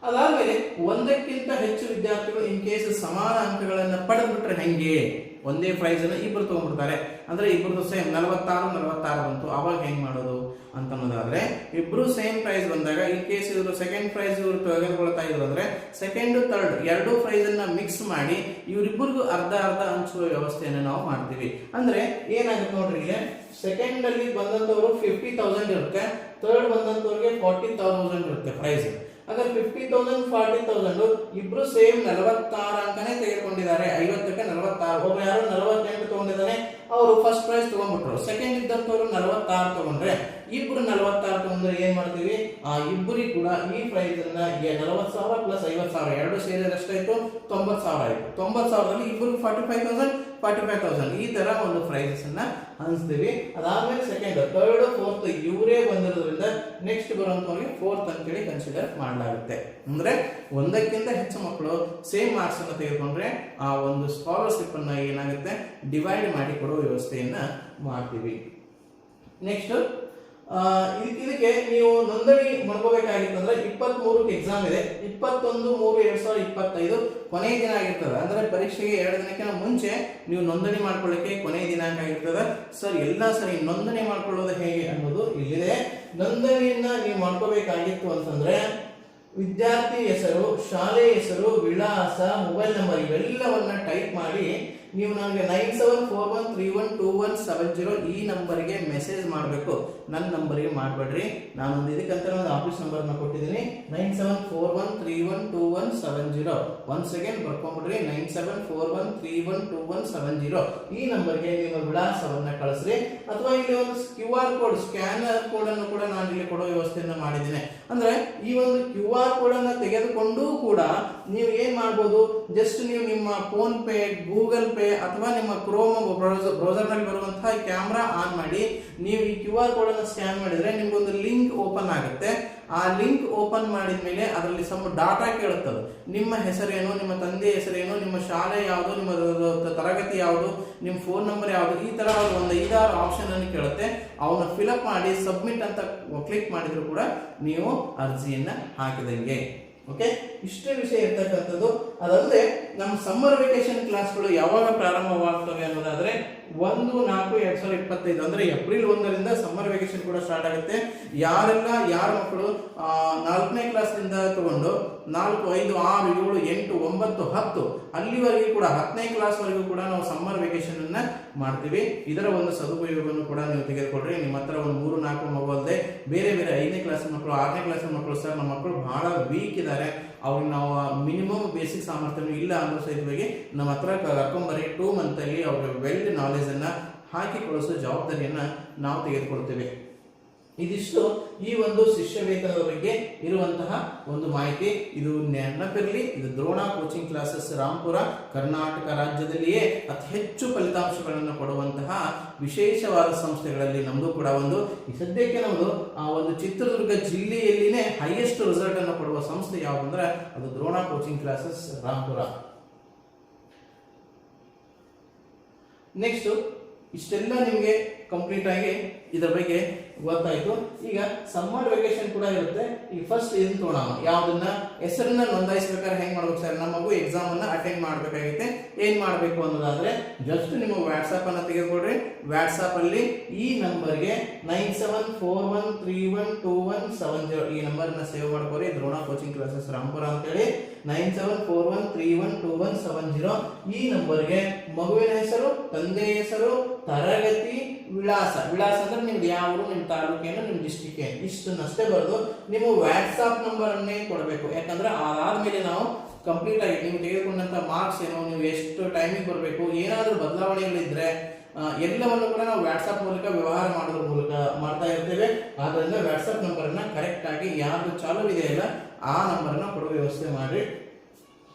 ಅದಾದ್ಮೇಲೆ ಒಂದಕ್ಕಿಂತ ಹೆಚ್ಚು ವಿದ್ಯಾರ್ಥಿಗಳು ಇನ್ ಕೇಸ್ ಸಮಾನ ಅಂಕಗಳನ್ನು ಪಡೆದ್ಬಿಟ್ರೆ ಹೆಂಗೆ? ಒಂದೇ ಪ್ರೈಸ್ ಇಬ್ಬರು ತಗೊಂಡ್ಬಿಡ್ತಾರೆ. ಅಂದ್ರೆ ಇಬ್ಬರು ಸೇಮ್ ನಲವತ್ತಾರು ನಲವತ್ತಾರು ಬಂತು. ಅವಾಗ ಹೆಂಗೆ ಮಾಡೋದು ಅಂತ ಅನ್ನೋದಾದ್ರೆ, ಇಬ್ರು ಸೇಮ್ ಪ್ರೈಸ್ ಬಂದಾಗ ಇನ್ ಕೇಸ್ ಇವರು ಸೆಕೆಂಡ್ ಪ್ರೈಸ್ ಇವರು ತೆಗೆದುಕೊಳ್ತಾ ಇದ್ರು ಅಂದ್ರೆ ಸೆಕೆಂಡ್ ಥರ್ಡ್ ಎರಡು ಪ್ರೈಸ್ ಅನ್ನ ಮಿಕ್ಸ್ ಮಾಡಿ ಇವರಿಬ್ಬರಿಗೂ ಅರ್ಧ ಅರ್ಧ ಹಂಚುವ ವ್ಯವಸ್ಥೆಯನ್ನು ನಾವು ಮಾಡ್ತೀವಿ. ಅಂದ್ರೆ ಏನಾಗುತ್ತೆ ನೋಡ್ರಿ ಇಲ್ಲಿ ಸೆಕೆಂಡ್ ಅಲ್ಲಿ ಬಂದಂತವ್ರು ಫಿಫ್ಟಿ ತೌಸಂಡ್ ಇರುತ್ತೆ. ಥರ್ಡ್ ಬಂದಂತವ್ರಿಗೆ ಫಾರ್ಟಿ ತೌಸಂಡ್ ಇರುತ್ತೆ ಪ್ರೈಸ್ ಹಾಗಾದ್ರೆ ಫಿಫ್ಟಿ ತೌಸಂಡ್ ಫಾರ್ಟಿ ತೌಸಂಡ್ ಇಬ್ರು ಸೇಮ್ ನಲವತ್ತಾರು ಅಂತಾನೆ ತೆಗೆದುಕೊಂಡಿದ್ದಾರೆ. ಐವತ್ತಕ್ಕೆ ನಲವತ್ತಾರು. ಒಬ್ಬ ಯಾರು ನಲವತ್ತೆಂಟು ತಗೊಂಡಿದ್ದಾನೆ, ಅವರು ಫಸ್ಟ್ ಪ್ರೈಸ್ ತಗೊಂಡ್ಬಿಟ್ರು. ಸೆಕೆಂಡ್ ಇದ್ದಂತವ್ರು ನಲವತ್ತಾರು ತಗೊಂಡ್ರೆ ಇಬ್ರು ನಲವತ್ತಾರು ತಂದ್ರೆ ಏನ್ ಮಾಡ್ತೀವಿ? ಆ ಇಬ್ಬರಿಗೆ ಕೂಡ ಈ ಪ್ರೈಸ್ ಅನ್ನ ನಲವತ್ತು ಸಾವಿರ ಪ್ಲಸ್ ಐವತ್ತು ಸಾವಿರ, ಎರಡು ಸೇರಿದ್ರೆ ಎಷ್ಟಾಯ್ತು? ತೊಂಬತ್ತು ಸಾವಿರ ಆಯ್ತು. ತೊಂಬತ್ತು ಸಾವಿರದಲ್ಲಿ ಇಬ್ಬರು forty five thousand forty five thousand ಈ ತರ ಒಂದು ಪ್ರೈಸಸ್ ಅನ್ನ ಹಂಚ್ತೀವಿ. ಅದಾದ್ಮೇಲೆ ಸೆಕೆಂಡ್ ಥರ್ಡ್ ಫೋರ್ತ್ ಇವರೇ ಬಂದಿರೋದ್ರಿಂದ ನೆಕ್ಸ್ಟ್ ಬರುವಂತವ್ರಿಗೆ ಫೋರ್ತ್ ಅಂತೇಳಿ ಕನ್ಸಿಡರ್ ಮಾಡಲಾಗುತ್ತೆ. ಅಂದ್ರೆ ಒಂದಕ್ಕಿಂತ ಹೆಚ್ಚು ಮಕ್ಕಳು ಸೇಮ್ ಮಾರ್ಕ್ಸ್ ಅನ್ನು ತೆಗೆದುಕೊಂಡ್ರೆ ಆ ಒಂದು ಸ್ಕಾಲರ್ಶಿಪ್ ಅನ್ನ ಏನಾಗುತ್ತೆ? ಡಿವೈಡ್ ಮಾಡಿ ಕೊಡುವ ವ್ಯವಸ್ಥೆಯನ್ನ ಮಾಡ್ತೀವಿ. ನೆಕ್ಸ್ಟ್ ಇದಕ್ಕೆ ನೀವು ನೋಂದಣಿ ಮಾಡ್ಕೋಬೇಕಾಗಿತ್ತು ಅಂದ್ರೆ ಇಪ್ಪತ್ತ್ ಮೂರಕ್ಕೆ ಎಕ್ಸಾಮ್ ಇದೆ. ಇಪ್ಪತ್ತೊಂದು ಮೂರು ಎರಡ್ ಸಾವಿರದ ಇಪ್ಪತ್ತೈದು ಕೊನೆಯ ದಿನ ಆಗಿರ್ತದೆ. ಅಂದ್ರೆ ಪರೀಕ್ಷೆಗೆ ಎರಡು ದಿನಕ್ಕಿಂತ ಮುಂಚೆ ನೀವು ನೋಂದಣಿ ಮಾಡ್ಕೊಳ್ಳಿಕ್ಕೆ ಕೊನೆಯ ದಿನಾಂಕ ಆಗಿರ್ತದೆ. ಸರ್, ಎಲ್ಲ ಸರಿ, ನೋಂದಣಿ ಮಾಡ್ಕೊಳ್ಳೋದು ಹೇಗೆ ಅನ್ನೋದು ಇಲ್ಲಿದೆ. ನೋಂದಣಿಯನ್ನ ನೀವು ಮಾಡ್ಕೋಬೇಕಾಗಿತ್ತು ಅಂತಂದ್ರೆ ವಿದ್ಯಾರ್ಥಿ ಹೆಸರು, ಶಾಲೆ ಹೆಸರು, ವಿಳಾಸ, ಮೊಬೈಲ್ ನಂಬರ್ ಇವೆಲ್ಲವನ್ನ ಟೈಪ್ ಮಾಡಿ ನೀವು ನನಗೆ nine seven four one three one two one seven zero ಈ ನಂಬರ್ಗೆ ಮೆಸೇಜ್ ಮಾಡಬೇಕು. ನನ್ನ ನಂಬರ್ಗೆ ಮಾಡಬೇಡ್ರಿ. ನಾನು ಒಂದು ಇದಕ್ಕಂತ ಒಂದು ಆಫೀಸ್ ನಂಬರ್ನ ಕೊಟ್ಟಿದ್ದೀನಿ. Nine seven four one three one two one seven zero. One second ಬರ್ಕೊಂಡ್ಬಿಡ್ರಿ nine seven four one three one two one seven zero. ಈ ನಂಬರ್ಗೆ ನಿಮ್ಮ ವಿಳಾಸವನ್ನು ಕಳಿಸ್ರಿ. ಅಥವಾ ಇಲ್ಲಿ ಒಂದು Q R code, scanner code ಅನ್ನು ಕೂಡ ನಾನು ಇಲ್ಲಿ ಕೊಡೋ ವ್ಯವಸ್ಥೆಯನ್ನು ಮಾಡಿದ್ದೀನಿ. ಅಂದ್ರೆ ಈ ಒಂದು ಕ್ಯೂ ಆರ್ ಕೋಡ್ ಅನ್ನ ತೆಗೆದುಕೊಂಡು ಕೂಡ ನೀವು ಏನು ಮಾಡ್ಬೋದು? ಜಸ್ಟ್ ನೀವು ನಿಮ್ಮ ಫೋನ್ ಪೇ ಗೂಗಲ್ ಪೇ ಅಥವಾ ನಿಮ್ಮ ಕ್ರೋಮ್ ಬ್ರೌಸರ್ನಲ್ಲಿ ಬರುವಂತಹ ಕ್ಯಾಮ್ರಾ ಆನ್ ಮಾಡಿ ನೀವು ಈ ಕ್ಯೂ ಆರ್ ಕೋಡ್ ಅನ್ನು ಸ್ಕ್ಯಾನ್ ಮಾಡಿದ್ರೆ ನಿಮ್ಗೊಂದು ಲಿಂಕ್ ಓಪನ್ ಆಗುತ್ತೆ. ಆ ಲಿಂಕ್ ಓಪನ್ ಮಾಡಿದ ಮೇಲೆ ಅದರಲ್ಲಿ ಸಮ ಡಾಟಾ ಕೇಳುತ್ತದೆ ನಿಮ್ಮ ಹೆಸರೇನು, ನಿಮ್ಮ ತಂದೆ ಹೆಸರೇನು, ನಿಮ್ಮ ಶಾಲೆ ಯಾವುದು, ನಿಮ್ಮ ತರಗತಿ ಯಾವುದು, ನಿಮ್ಮ ಫೋನ್ ನಂಬರ್ ಯಾವುದು, ಈ ತರ ಒಂದು ಐದಾರು ಆಪ್ಷನ್ ಅನ್ನು ಕೇಳುತ್ತೆ. ಅವನ್ನ ಫಿಲಪ್ ಮಾಡಿ ಸಬ್ಮಿಟ್ ಅಂತ ಕ್ಲಿಕ್ ಮಾಡಿದ್ರು ಕೂಡ ನೀವು ಅರ್ಜಿಯನ್ನ ಹಾಕಿದಂಗೆ. ಓಕೆ ಇಷ್ಟೇ ವಿಷಯ ಇರ್ತಕ್ಕಂಥದ್ದು. ಅದಲ್ಲದೆ ನಮ್ಮ ಸಮ್ಮರ್ ವೆಕೇಶನ್ ಕ್ಲಾಸ್ಗಳು ಯಾವಾಗ ಪ್ರಾರಂಭವಾಗ್ತವೆ ಅನ್ನೋದಾದ್ರೆ ಒಂದು, ನಾಲ್ಕು, ಎರಡ್ ಸಾವಿರದ ಇಪ್ಪತ್ತೈದು. ಅಂದ್ರೆ ಏಪ್ರಿಲ್ ಒಂದರಿಂದ ಸಮ್ಮರ್ ವೆಕೇಶನ್ ಕೂಡ ಸ್ಟಾರ್ಟ್ ಆಗುತ್ತೆ. ಯಾರೆಲ್ಲ, ಯಾರ ಮಕ್ಕಳು ನಾಲ್ಕನೇ ಕ್ಲಾಸ್ನಿಂದ ತಗೊಂಡು ನಾಲ್ಕು, ಐದು, ಆರು, ಏಳು, ಎಂಟು, ಒಂಬತ್ತು, ಹತ್ತು, ಅಲ್ಲಿವರೆಗೂ ಕೂಡ, ಹತ್ತನೇ ಕ್ಲಾಸ್ ವರೆಗೂ ಕೂಡ ನಾವು ಸಮ್ಮರ್ ವೆಕೇಶನ್ ಅನ್ನ ಮಾಡ್ತೀವಿ. ಇದರ ಒಂದು ಸದುಪಯೋಗವನ್ನು ಕೂಡ ನೀವು ತೆಗೆದುಕೊಡ್ರಿ ನಿಮ್ಮ ಹತ್ರ ಒಂದು ಮೂರು, ನಾಲ್ಕು ಮಗು ಬೇರೆ ಬೇರೆ ಐದನೇ ಕ್ಲಾಸ್ ಮಕ್ಕಳು, ಆರನೇ ಕ್ಲಾಸ್ ಮಕ್ಕಳು ಸರ್ ನಮ್ಮ ಮಕ್ಕಳು ಬಹಳ ವೀಕ್ ಇದ್ದಾರೆ ಅವ್ರಿಗೆ ನಾವು ಮಿನಿಮಮ್ ಬೇಸಿಕ್ ಸಾಮರ್ಥ್ಯನೂ ಇಲ್ಲ ಅನ್ನೋ ಸಹಿತವಾಗಿ ನಮ್ಮ ಹತ್ರ ಕರ್ಕೊಂಬರಿ ಟೂ ಮಂತ್ ಅಲ್ಲಿ ಅವ್ರಿಗೆ ವೆಲ್ ನಾಲೆಜ್ ಅನ್ನ ಹಾಕಿ ಜವಾಬ್ದಾರಿಯನ್ನ ನಾವು ತೆಗೆದುಕೊಳ್ತೇವೆ. ಇದಿಷ್ಟು ಈ ಒಂದು ಶಿಷ್ಯ ಇರುವಂತಹ ಒಂದು ಮಾಹಿತಿ. ಇದು ನೆನಪಿರಲಿ, ಇದು ದ್ರೋಣ ಕೋಚಿಂಗ್ ಕ್ಲಾಸಸ್ ರಾಂಪುರ ಕರ್ನಾಟಕ ರಾಜ್ಯದಲ್ಲಿಯೇ ಅತಿ ಹೆಚ್ಚು ಫಲಿತಾಂಶಗಳನ್ನು ಕೊಡುವಂತಹ ವಿಶೇಷವಾದ ಸಂಸ್ಥೆಗಳಲ್ಲಿ ನಮ್ಮದು ಕೂಡ ಒಂದು. ಸದ್ಯಕ್ಕೆ ನಮ್ಮದು ಆ ಒಂದು ಚಿತ್ರದುರ್ಗ ಜಿಲ್ಲೆಯಲ್ಲಿನೇ ಹೈಯೆಸ್ಟ್ ರಿಸಲ್ಟ್ ಅನ್ನು ಕೊಡುವ ಸಂಸ್ಥೆ ಯಾವುದಂದ್ರೆ ಅದು Drona coaching classes Rampura next ಇಷ್ಟೆಲ್ಲ ನಿಮಗೆ ಕಂಪ್ಲೀಟ್ ಆಗಿ ಇದರ ಬಗ್ಗೆ ಗೊತ್ತಾಯ್ತು. ಈಗ ಸಮ್ಮರ್ ವೆಕೇಶನ್ ಕೂಡ ಇರುತ್ತೆ. ಈಗ ಫಸ್ಟ್ ಇದನ್ನ ತೊಗೊಳೋಣ ಯಾವ್ದನ್ನ? ಹೆಸರನ್ನ ನೋಂದಾಯಿಸ್ಬೇಕಾದ್ರೆ ಹೆಂಗ್ ಮಾಡ್ಬೇಕು ಸರ್? ನಮ್ಮ ಮಗು ಎಕ್ಸಾಮ್ ಅನ್ನ ಅಟೆಂಡ್ ಮಾಡಬೇಕಾಗುತ್ತೆ. ಏನ್ ಮಾಡ್ಬೇಕು ಅನ್ನೋದಾದ್ರೆ ಜಸ್ಟ್ ನಿಮ್ಮ ವಾಟ್ಸಾಪ್ ಅನ್ನ ತೆಗೆದುಕೊಡ್ರಿ ವಾಟ್ಸಪ್ ಅಲ್ಲಿ ಈ ನಂಬರ್ಗೆ nine seven four one three one two one seven zero ಈ ನಂಬರ್ನ ಸೇವ್ ಮಾಡ್ಕೊರಿ. ದ್ರೋಣ ಕೋಚಿಂಗ್ ಕ್ಲಾಸಸ್ ರಾಮ್ಪುರ ಅಂತೇಳಿ. Nine seven four one three one two one seven zero ಈ ನಂಬರ್ಗೆ ಮಗುವಿನ ಹೆಸರು, ತಂದೆಯ ಹೆಸರು, ತರಗತಿ ವಿಳಾಸ ವಿಳಾಸ ಅಂದ್ರೆ ನಿಮ್ದು ಯಾವ ಊರು ನಿಮ್ಮ ತಾಲೂಕೇನು ನಿಮ್ಮ ಡಿಸ್ಟಿಕ್ ಏನು. ಇಷ್ಟನ್ನಷ್ಟೇ ಬರೆದು ನೀವು ವಾಟ್ಸ್ಆಪ್ ನಂಬರ್ ಅನ್ನೇ ಕೊಡಬೇಕು. ಯಾಕಂದ್ರೆ ಅದಾದ್ಮೇಲೆ ನಾವು ಕಂಪ್ಲೀಟ್ ಆಗಿ ನೀವು ತೆಗೆದುಕೊಂಡಂತ ಮಾರ್ಕ್ಸ್ ಏನು ನೀವು ಎಷ್ಟು ಟೈಮಿಗೆ ಬರಬೇಕು ಏನಾದರೂ ಬದಲಾವಣೆಗಳಿದ್ರೆ ಆ, ಎಲ್ಲವನ್ನು ಕೂಡ ನಾವು ವಾಟ್ಸಾಪ್ ಮೂಲಕ ವ್ಯವಹಾರ ಮಾಡೋದ್ರ ಮೂಲಕ ಮಾಡ್ತಾ ಇರ್ತೇವೆ. ಆದ್ರಿಂದ ವ್ಯಾಟ್ಸಪ್ ನಂಬರನ್ನು ಕರೆಕ್ಟ್ ಆಗಿ ಚಾಲೂ ಚಾಲು ಇದೆಯಲ್ಲ ಆ ನಂಬರನ್ನು ಕೊಡುವ ವ್ಯವಸ್ಥೆ ಮಾಡಿ.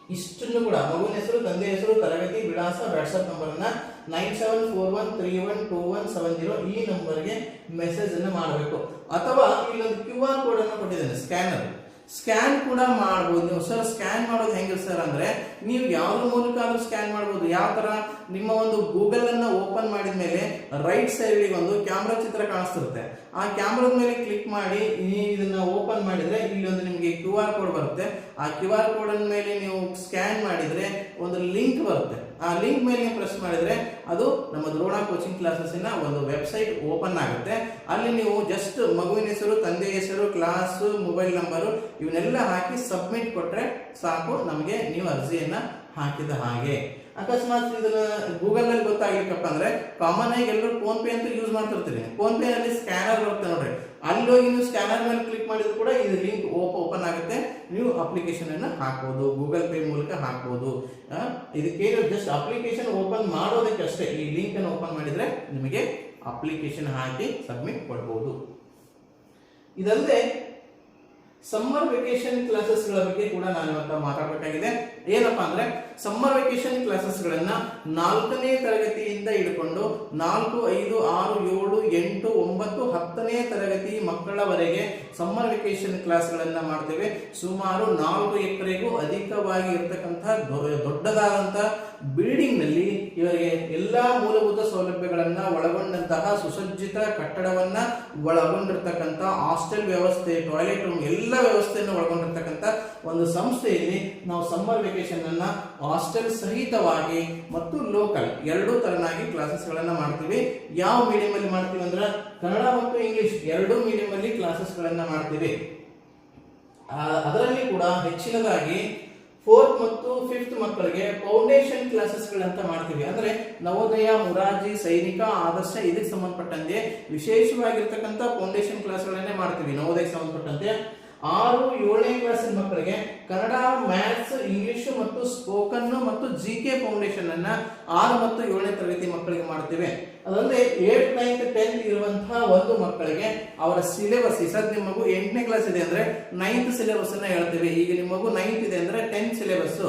ಇಷ್ಟನ್ನು ಕೂಡ ಮಗುವಿನ ಹೆಸರು ತಂದೆ ಹೆಸರು ತರಗತಿ ವಿಳಾಸ ವಾಟ್ಸಾಪ್ ನಂಬರ್ನ nine seven four one three one two one seven zero ಈ ನಂಬರ್ಗೆ ಮೆಸೇಜ್ ಅನ್ನು ಮಾಡಬೇಕು. ಅಥವಾ ಇಲ್ಲೊಂದು ಕ್ಯೂ ಆರ್ ಕೋಡ್ ಅನ್ನು ಕೊಟ್ಟಿದ್ದೇನೆ ಸ್ಕ್ಯಾನರ್ ಸ್ಕ್ಯಾನ್ ಕೂಡ ಮಾಡ್ಬೋದು. ನೀವು ಸರ್ ಸ್ಕ್ಯಾನ್ ಮಾಡೋದು ಹೆಂಗೆ ಸರ್ ಅಂದ್ರೆ, ನೀವು ಯಾವುದ್ರ ಮೂಲಕ ಸ್ಕ್ಯಾನ್ ಮಾಡ್ಬೋದು. ಯಾವ ತರ? ನಿಮ್ಮ ಒಂದು ಗೂಗಲ್ ಅನ್ನ ಓಪನ್ ಮಾಡಿದ ಮೇಲೆ ರೈಟ್ ಸೈಡ್ ಒಂದು ಕ್ಯಾಮ್ರಾ ಚಿತ್ರ ಕಾಣಿಸ್ತಿರುತ್ತೆ. ಆ ಕ್ಯಾಮ್ರಾದ ಮೇಲೆ ಕ್ಲಿಕ್ ಮಾಡಿ ಇದನ್ನ ಓಪನ್ ಮಾಡಿದ್ರೆ ಇಲ್ಲಿ ಒಂದು ನಿಮಗೆ ಕ್ಯೂ ಆರ್ ಕೋಡ್ ಬರುತ್ತೆ. ಆ ಕ್ಯೂ ಆರ್ ಕೋಡ್ ಮೇಲೆ ನೀವು ಸ್ಕ್ಯಾನ್ ಮಾಡಿದ್ರೆ ಒಂದು ಲಿಂಕ್ ಬರುತ್ತೆ. ಆ ಲಿಂಕ್ ಮೇಲೆ ನೀವು ಪ್ರೆಸ್ ಮಾಡಿದ್ರೆ ಅದು ನಮ್ಮ ದ್ರೋಣ ಕೋಚಿಂಗ್ ಕ್ಲಾಸಸ್ಸಿನ ಒಂದು ವೆಬ್ಸೈಟ್ ಓಪನ್ ಆಗುತ್ತೆ. ಅಲ್ಲಿ ನೀವು ಜಸ್ಟ್ ಮಗುವಿನ ಹೆಸರು, ತಂದೆ ಹೆಸರು ಕ್ಲಾಸ್ ಮೊಬೈಲ್ ನಂಬರು ಇವನ್ನೆಲ್ಲ ಹಾಕಿ ಸಬ್ಮಿಟ್ ಕೊಟ್ಟರೆ ಸಾಕು, ನಮಗೆ ನೀವು ಅರ್ಜಿಯನ್ನ ಹಾಕಿದ ಹಾಗೆ. ಅಕಸ್ಮಾತ್ ಇದನ್ನ ಗೂಗಲ್ನಲ್ಲಿ ಗೊತ್ತಾಗ್ಲಿಕ್ಕಪ್ಪ ಅಂದ್ರೆ ಕಾಮನ್ ಆಗಿ ಎಲ್ಲರೂ ಫೋನ್ ಪೇ ಅಂತ ಯೂಸ್ ಮಾಡ್ತಿರ್ತೀನಿ ಫೋನ್ ಪೇ ಅಲ್ಲಿ ಸ್ಕ್ಯಾನರ್ ಬರುತ್ತೆ ನೋಡ್ರಿ. ಅಲ್ಲಿ ಹೋಗಿ ನೀವು ಸ್ಕ್ಯಾನರ್ ಮೇಲೆ ಕ್ಲಿಕ್ ಮಾಡಿದ್ರು ಕೂಡ ಇದು ಲಿಂಕ್ ಓಪನ್ ಆಗುತ್ತೆ. ನೀವು ಅಪ್ಲಿಕೇಶನ್ ಅನ್ನ ಹಾಕ್ಬೋದು ಗೂಗಲ್ ಪೇ ಮೂಲಕ ಹಾಕ್ಬೋದು. ಇದಕ್ಕೇನು ಇದಕ್ಕೆ ಜಸ್ಟ್ ಅಪ್ಲಿಕೇಶನ್ ಓಪನ್ ಮಾಡೋದಕ್ಕೆ ಅಷ್ಟೇ. ಈ ಲಿಂಕ್ ಅನ್ನು ಓಪನ್ ಮಾಡಿದ್ರೆ ನಿಮಗೆ ಅಪ್ಲಿಕೇಶನ್ ಹಾಕಿ ಸಬ್ಮಿಟ್ ಕೊಡ್ಬೋದು. ಇದಲ್ಲದೆ ಸಮ್ಮರ್ ವೆಕೇಶನ್ ಕ್ಲಾಸಸ್ಗಳ ಬಗ್ಗೆ ಕೂಡ ನಾನು ಇವತ್ತು ಮಾತಾಡಬೇಕಾಗಿದೆ. ಏನಪ್ಪಾ ಅಂದ್ರೆ ಸಮ್ಮರ್ ವೆಕೇಶನ್ ಕ್ಲಾಸಸ್ಗಳನ್ನ ನಾಲ್ಕನೇ ತರಗತಿಯಿಂದ ಹಿಡ್ಕೊಂಡು ನಾಲ್ಕು, ಐದು, ಆರು, ಏಳು, ಎಂಟು, ಒಂಬತ್ತು, ಹತ್ತನೇ ತರಗತಿ ಮಕ್ಕಳವರೆಗೆ ಸಮ್ಮರ್ ವೆಕೇಶನ್ ಕ್ಲಾಸ್ಗಳನ್ನ ಮಾಡ್ತೇವೆ. ಸುಮಾರು ನಾಲ್ಕು ಎಕರೆಗೂ ಅಧಿಕವಾಗಿ ಇರತಕ್ಕಂತಹ ದೊಡ್ಡದಾದಂತಹ ಬಿಲ್ಡಿಂಗ್ನಲ್ಲಿ ಇವರಿಗೆ ಎಲ್ಲಾ ಮೂಲಭೂತ ಸೌಲಭ್ಯಗಳನ್ನ ಒಳಗೊಂಡಂತಹ ಸುಸಜ್ಜಿತ ಕಟ್ಟಡವನ್ನ ಒಳಗೊಂಡಿರ್ತಕ್ಕಂಥ ಹಾಸ್ಟೆಲ್ ವ್ಯವಸ್ಥೆ ಟಾಯ್ಲೆಟ್ ರೂಮ್ ಎಲ್ಲ ವ್ಯವಸ್ಥೆಯನ್ನು ಒಳಗೊಂಡಿರ್ತಕ್ಕಂಥ ಒಂದು ಸಂಸ್ಥೆಯಲ್ಲಿ ನಾವು ಸಮ್ಮರ್ ವೆಕೇಶನ್ ಅನ್ನ ಹಾಸ್ಟೆಲ್ ಸಹಿತವಾಗಿ ಮತ್ತು ಲೋಕಲ್ ಎರಡೂ ತರನಾಗಿ ಕ್ಲಾಸಸ್ಗಳನ್ನ ಮಾಡ್ತೀವಿ. ಯಾವ ಮೀಡಿಯಂ ಅಲ್ಲಿ ಮಾಡ್ತೀವಿ ಅಂದ್ರೆ ಕನ್ನಡ ಮತ್ತು ಇಂಗ್ಲಿಷ್ ಎರಡೂ ಮೀಡಿಯಂ ಅಲ್ಲಿ ಕ್ಲಾಸಸ್ಗಳನ್ನ ಮಾಡ್ತೀವಿ. ಆ, ಅದರಲ್ಲಿ ಕೂಡ ಹೆಚ್ಚಿನದಾಗಿ ಫೋರ್ತ್ ಮತ್ತು ಫಿಫ್ತ್ ಮಕ್ಕಳಿಗೆ ಫೌಂಡೇಶನ್ ಕ್ಲಾಸಸ್ ಕ್ಲಾಸಸ್ಗಳಂತ ಮಾಡ್ತೀವಿ. ಅಂದ್ರೆ ನವೋದಯ ಮುರಾರ್ಜಿ ಸೈನಿಕ ಆದರ್ಶ ಇದಕ್ಕೆ ಸಂಬಂಧಪಟ್ಟಂತೆ ವಿಶೇಷವಾಗಿರ್ತಕ್ಕಂಥ ಫೌಂಡೇಶನ್ ಕ್ಲಾಸ್ಗಳನ್ನೇ ಮಾಡ್ತೀವಿ. ನವೋದಯಕ್ಕೆ ಸಂಬಂಧಪಟ್ಟಂತೆ. ಆರು ಏಳನೇ ಕ್ಲಾಸಿನ ಮಕ್ಕಳಿಗೆ ಕನ್ನಡ ಮ್ಯಾಥ್ಸ್ ಇಂಗ್ಲಿಷ್ ಮತ್ತು ಸ್ಪೋಕನ್ ಮತ್ತು ಜಿ ಕೆ ಫೌಂಡೇಶನ್ ಅನ್ನ ಆರು ಮತ್ತು ಏಳನೇ ತರಗತಿ ಮಕ್ಕಳಿಗೆ ಮಾಡ್ತೇವೆ. ಅದಲ್ಲದೆ ಏಟ್ ನೈನ್ತ್ ಟೆಂತ್ ಇರುವಂತಹ ಒಂದು ಮಕ್ಕಳಿಗೆ ಅವರ ಸಿಲೆಬಸ್ ಈ ನಿಮ್ಮ ಮಗು ಎಂಟನೇ ಕ್ಲಾಸ್ ಇದೆ ಅಂದ್ರೆ ನೈನ್ತ್ ಸಿಲೆಬಸ್ ಅನ್ನ ಹೇಳ್ತೇವೆ. ಈಗ ನಿಮ್ಮ ಮಗು ನೈನ್ತ್ ಇದೆ ಅಂದ್ರೆ ಟೆಂತ್ ಸಿಲೆಬಸ್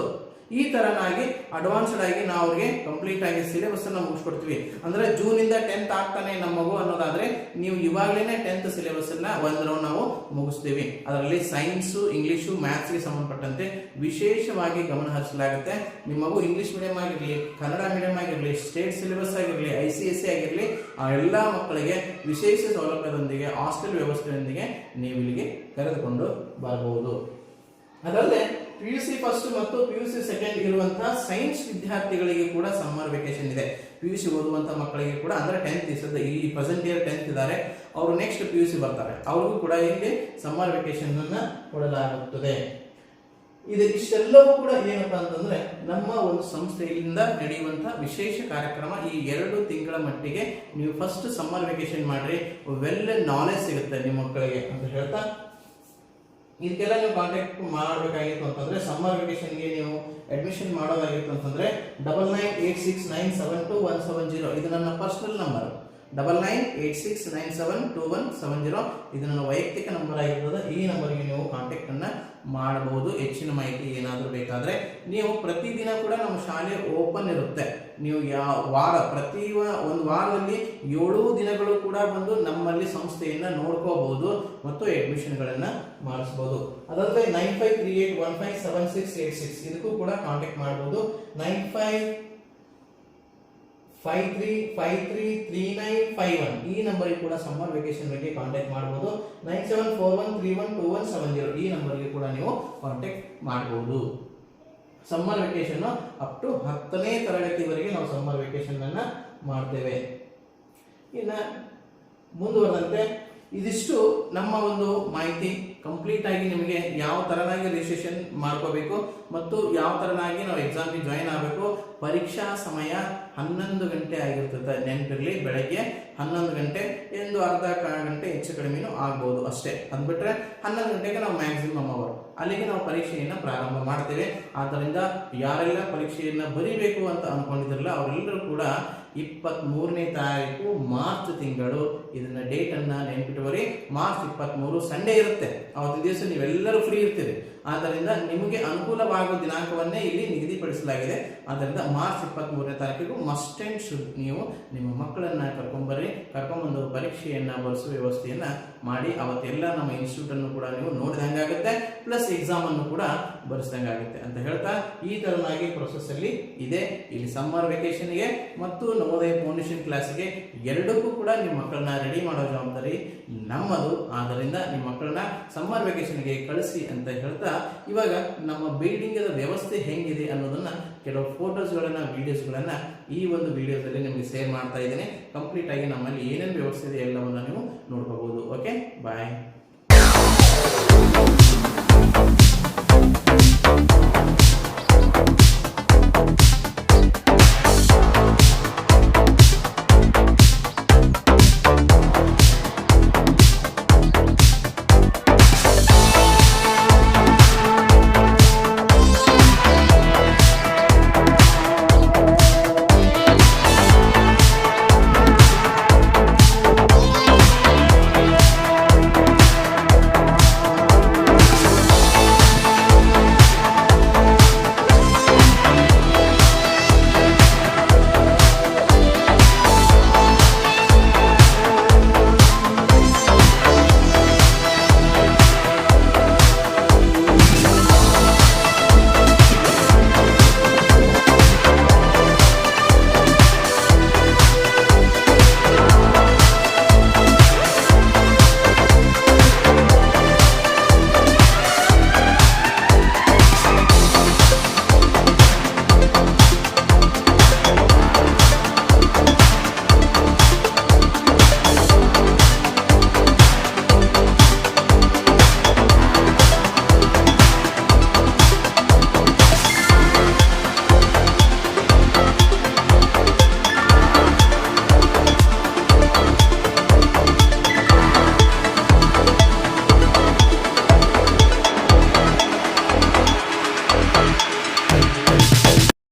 ಈ ತರನಾಗಿ ಅಡ್ವಾನ್ಸ್ಡ್ ಆಗಿ ನಾವು ಅವ್ರಿಗೆ ಕಂಪ್ಲೀಟ್ ಆಗಿ ಸಿಲೆಬಸ್ ಅನ್ನ ಮುಗಿಸ್ಕೊಡ್ತೀವಿ. ಅಂದ್ರೆ ಜೂನ್ ಇಂದ ಟೆಂತ್ ಆಗ್ತಾನೆ ನಮ್ಮ ಮಗು ಅನ್ನೋದಾದ್ರೆ ನೀವು ಇವಾಗಲೇ ಟೆಂತ್ ಸಿಲೆಬಸ್ ಅನ್ನ ಒಂದ್ ರೌಂಡ್ ನಾವು ಮುಗಿಸ್ತೀವಿ. ಅದರಲ್ಲಿ ಸೈನ್ಸ್ ಇಂಗ್ಲಿಷು ಮ್ಯಾಥ್ಸ್ಗೆ ಸಂಬಂಧಪಟ್ಟಂತೆ ವಿಶೇಷವಾಗಿ ಗಮನ ಹರಿಸಲಾಗುತ್ತೆ. ನಿಮ್ಮ ಮಗು ಇಂಗ್ಲಿಷ್ ಮೀಡಿಯಂ ಆಗಿರಲಿ, ಕನ್ನಡ ಮೀಡಿಯಂ ಆಗಿರಲಿ ಸ್ಟೇಟ್ ಸಿಲೆಬಸ್ ಆಗಿರಲಿ ಐ ಸಿ ಎಸ್ ಸಿ ಆಗಿರಲಿ, ಆ ಎಲ್ಲ ಮಕ್ಕಳಿಗೆ ವಿಶೇಷ ಸೌಲಭ್ಯದೊಂದಿಗೆ ಹಾಸ್ಟೆಲ್ ವ್ಯವಸ್ಥೆಯೊಂದಿಗೆ ನೀವು ಇಲ್ಲಿಗೆ ಕರೆದುಕೊಂಡು ಬರಬಹುದು ಅದಲ್ಲದೆ ಪಿ ಯು ಸಿ ಫಸ್ಟ್ ಮತ್ತು ಪಿ ಯು ಸಿ ಸೆಕೆಂಡ್ ಇರುವಂತಹ ಸೈನ್ಸ್ ವಿದ್ಯಾರ್ಥಿಗಳಿಗೆ ಕೂಡ ಸಮ್ಮರ್ ವೆಕೇಶನ್ ಇದೆ. ಪಿ ಯು ಸಿ ಓದುವಂತ ಮಕ್ಕಳಿಗೆ ಕೂಡ, ಅಂದ್ರೆ ಟೆಂತ್ ಇಸದ ಈ ಪ್ರೆಸೆಂಟ್ ಇಯರ್ ಟೆಂತ್ ಇದ್ದಾರೆ. ಅವರು ನೆಕ್ಸ್ಟ್ ಪಿ ಯು ಸಿ ಬರ್ತಾರೆ. ಅವ್ರಿಗೂ ಕೂಡ ಇಲ್ಲಿ ಸಮ್ಮರ್ ವೆಕೇಶನ್ ಅನ್ನ ಕೊಡಲಾಗುತ್ತದೆ. ಇದು ಇಷ್ಟೆಲ್ಲವೂ ಕೂಡ ಏನಪ್ಪಾ ಅಂತಂದ್ರೆ, ನಮ್ಮ ಒಂದು ಸಂಸ್ಥೆಯಿಂದ ನಡೆಯುವಂತಹ ವಿಶೇಷ ಕಾರ್ಯಕ್ರಮ ಈ ಎರಡು ತಿಂಗಳ ಮಟ್ಟಿಗೆ ನೀವು ಫಸ್ಟ್ ಸಮ್ಮರ್ ವೆಕೇಶನ್ ಮಾಡ್ರಿ ವೆಲ್ ನಾಲೆಜ್ ಸಿಗುತ್ತೆ ನಿಮ್ಮ ಮಕ್ಕಳಿಗೆ ಅಂತ ಹೇಳ್ತಾ ಇದಕ್ಕೆಲ್ಲ ನೀವು ಕಾಂಟ್ಯಾಕ್ಟ್ ಮಾಡಬೇಕಾಗಿತ್ತು ಅಂತಂದ್ರೆ ಸಮ್ಮರ್ ವೆಕೇಷನ್ಗೆ ನೀವು ಅಡ್ಮಿಷನ್ ಮಾಡೋದಾಗಿತ್ತು ಅಂತಂದ್ರೆ double nine eight six nine seven two one seven zero ಇದು ನನ್ನ personal number double nine eight six nine seven two one seven zero ಇದು ನನ್ನ ವೈಯಕ್ತಿಕ ನಂಬರ್ ಆಗಿರ್ತದೆ. ಈ ನಂಬರ್ಗೆ ನೀವು ಕಾಂಟ್ಯಾಕ್ಟ್ ಅನ್ನ ಮಾಡಬಹುದು ಹೆಚ್ಚಿನ ಮಾಹಿತಿ ಏನಾದರೂ ಬೇಕಾದ್ರೆ ನೀವು ಪ್ರತಿದಿನ ಕೂಡ ನಮ್ಮ ಶಾಲೆ ಓಪನ್ ಇರುತ್ತೆ. ನೀವು ಯಾವ ವಾರ, ಪ್ರತಿ ಒಂದು ವಾರದಲ್ಲಿ ಏಳು ದಿನಗಳು ಕೂಡ ಬಂದು ನಮ್ಮಲ್ಲಿ ಸಂಸ್ಥೆಯನ್ನ ನೋಡ್ಕೋಬಹುದು ಮತ್ತು ಅಡ್ಮಿಷನ್ಗಳನ್ನ ಮಾಡಿಸಬಹುದು ಅದಲ್ಲದೆ nine five three eight one five seven six eight six ಇದಕ್ಕೂ ಕೂಡ ಕಾಂಟ್ಯಾಕ್ಟ್ ಮಾಡಬಹುದು nine five five three five three three nine five one ಈ ನಂಬರ್ಗೆ ಕೂಡ ಸಮ್ಮರ್ ವೆಕೇಶನ್ ಬಗ್ಗೆ ಕಾಂಟ್ಯಾಕ್ಟ್ ಮಾಡಬಹುದು nine seven four one three one two one seven zero ಈ ನಂಬರ್ಗೆ ಕೂಡ ನೀವು ಕಾಂಟ್ಯಾಕ್ಟ್ ಮಾಡಬಹುದು ಸಮ್ಮರ್ ವೆಕೇಶನ್ ಅಪ್ ಟು ಹತ್ತನೇ ತರಗತಿವರೆಗೆ ನಾವು ಸಮ್ಮರ್ ವೆಕೇಶನ್ ಅನ್ನ ಮಾಡ್ತೇವೆ. ಇನ್ನು ಮುಂದುವರೆದಂತೆ ಇದಿಷ್ಟು ನಮ್ಮ ಒಂದು ಮಾಹಿತಿ. ಕಂಪ್ಲೀಟ್ ಆಗಿ ನಿಮಗೆ ಯಾವ ತರನಾಗಿ ರಿಜಿಸ್ಟ್ರೇಷನ್ ಮಾಡ್ಕೋಬೇಕು ಮತ್ತು ಯಾವ ತರನಾಗಿ ನಾವು ಎಕ್ಸಾಮ್ಗೆ ಜಾಯಿನ್ ಆಗಬೇಕು? ಪರೀಕ್ಷಾ ಸಮಯ ಹನ್ನೊಂದು ಗಂಟೆ ಆಗಿರ್ತದೆ ನೆನಪಿರಲಿ ಬೆಳಗ್ಗೆ ಹನ್ನೊಂದು ಗಂಟೆ ಎಂದು ಅರ್ಧ ಗಂಟೆ ಹೆಚ್ಚು ಕಡಿಮೆನೂ ಆಗ್ಬೋದು ಅಷ್ಟೇ. ಅಂದ್ಬಿಟ್ರೆ ಹನ್ನೊಂದು ಗಂಟೆಗೆ ನಾವು ಮ್ಯಾಕ್ಸಿಮಮ್ ಅವರು ಅಲ್ಲಿಗೆ ನಾವು ಪರೀಕ್ಷೆಯನ್ನು ಪ್ರಾರಂಭ ಮಾಡ್ತೇವೆ. ಆದ್ದರಿಂದ ಯಾರೆಲ್ಲ ಪರೀಕ್ಷೆಯನ್ನು ಬರೀಬೇಕು ಅಂತ ಅನ್ಕೊಂಡಿದ್ರಲ್ಲ ಅವರೆಲ್ಲರೂ ಕೂಡ ಇಪ್ಪತ್ತ್ ಮೂರನೇ ತಾರೀಕು ಮಾರ್ಚ್ ತಿಂಗಳು. ಇದನ್ನ ಡೇಟ್ ಅನ್ನ ನೆನ್ಪಿಟ್ಟುವರಿ ಮಾರ್ಚ್ ಇಪ್ಪತ್ತ್ ಮೂರು ಸಂಡೇ ಇರುತ್ತೆ. ಅವತ್ತು ದಿವಸ ನೀವೆಲ್ಲರೂ ಫ್ರೀ ಇರ್ತೀರಿ. ಆದ್ದರಿಂದ ನಿಮಗೆ ಅನುಕೂಲವಾಗುವ ದಿನಾಂಕವನ್ನೇ ಇಲ್ಲಿ ನಿಗದಿಪಡಿಸಲಾಗಿದೆ. ಆದ್ದರಿಂದ ಮಾರ್ಚ್ ಇಪ್ಪತ್ತ್ ಮೂರನೇ ತಾರೀಕಿಗೂ ಮಸ್ಟ್ ಅಂಡ್ ಶುಡ್ ನೀವು ನಿಮ್ಮ ಮಕ್ಕಳನ್ನ ಕರ್ಕೊಂಬರ್ರಿ. ಕರ್ಕೊಂಬಂದು ಪರೀಕ್ಷೆಯನ್ನ ಬರೆಸುವ ವ್ಯವಸ್ಥೆಯನ್ನ ಮಾಡಿ, ಅವತ್ತೆಲ್ಲ ನಮ್ಮ ಇನ್ಸ್ಟಿಟ್ಯೂಟ್ ಅನ್ನು ಕೂಡ ನೀವು ನೋಡಿದಂಗಾಗುತ್ತೆ. ಪ್ಲಸ್ ಎಕ್ಸಾಮ್ ಅನ್ನು ಕೂಡ ಬರೆಸಿದಂಗಾಗುತ್ತೆ ಅಂತ ಹೇಳ್ತಾ, ಈ ತರನಾಗಿ ಪ್ರೊಸೆಸ್ಸಲ್ಲಿ ಇದೆ. ಇಲ್ಲಿ ಸಮ್ಮರ್ ವೆಕೇಷನ್ಗೆ ಮತ್ತು ನವೋದಯ ಫೌಂಡೇಶನ್ ಕ್ಲಾಸ್ಗೆ ಎರಡಕ್ಕೂ ಕೂಡ ನಿಮ್ಮ ಮಕ್ಕಳನ್ನ ರೆಡಿ ಮಾಡೋ ಜವಾಬ್ದಾರಿ ನಮ್ಮದು. ಆದ್ದರಿಂದ ನಿಮ್ಮ ಮಕ್ಕಳನ್ನ ಸಮ್ಮರ್ ವೆಕೇಷನ್ಗೆ ಕಳಿಸಿ ಅಂತ ಹೇಳ್ತಾ ಇವಾಗ ನಮ್ಮ ಬಿಲ್ಡಿಂಗ್ ವ್ಯವಸ್ಥೆ ಹೆಂಗಿದೆ ಅನ್ನೋದನ್ನ ಕೆಲವು ಫೋಟೋಸ್ಗಳನ್ನ ವಿಡಿಯೋಸ್ಗಳನ್ನ ಈ ಒಂದು ವಿಡಿಯೋದಲ್ಲಿ ನಿಮಗೆ ಶೇರ್ ಮಾಡ್ತಾ ಇದ್ದೇನೆ. ಕಂಪ್ಲೀಟ್ ಆಗಿ ನಮ್ಮಲ್ಲಿ ಏನೇನು ವ್ಯವಸ್ಥೆ ಇದೆ ಎಲ್ಲವನ್ನ ನೀವು ನೋಡ್ಕೋಬಹುದು. Okay bye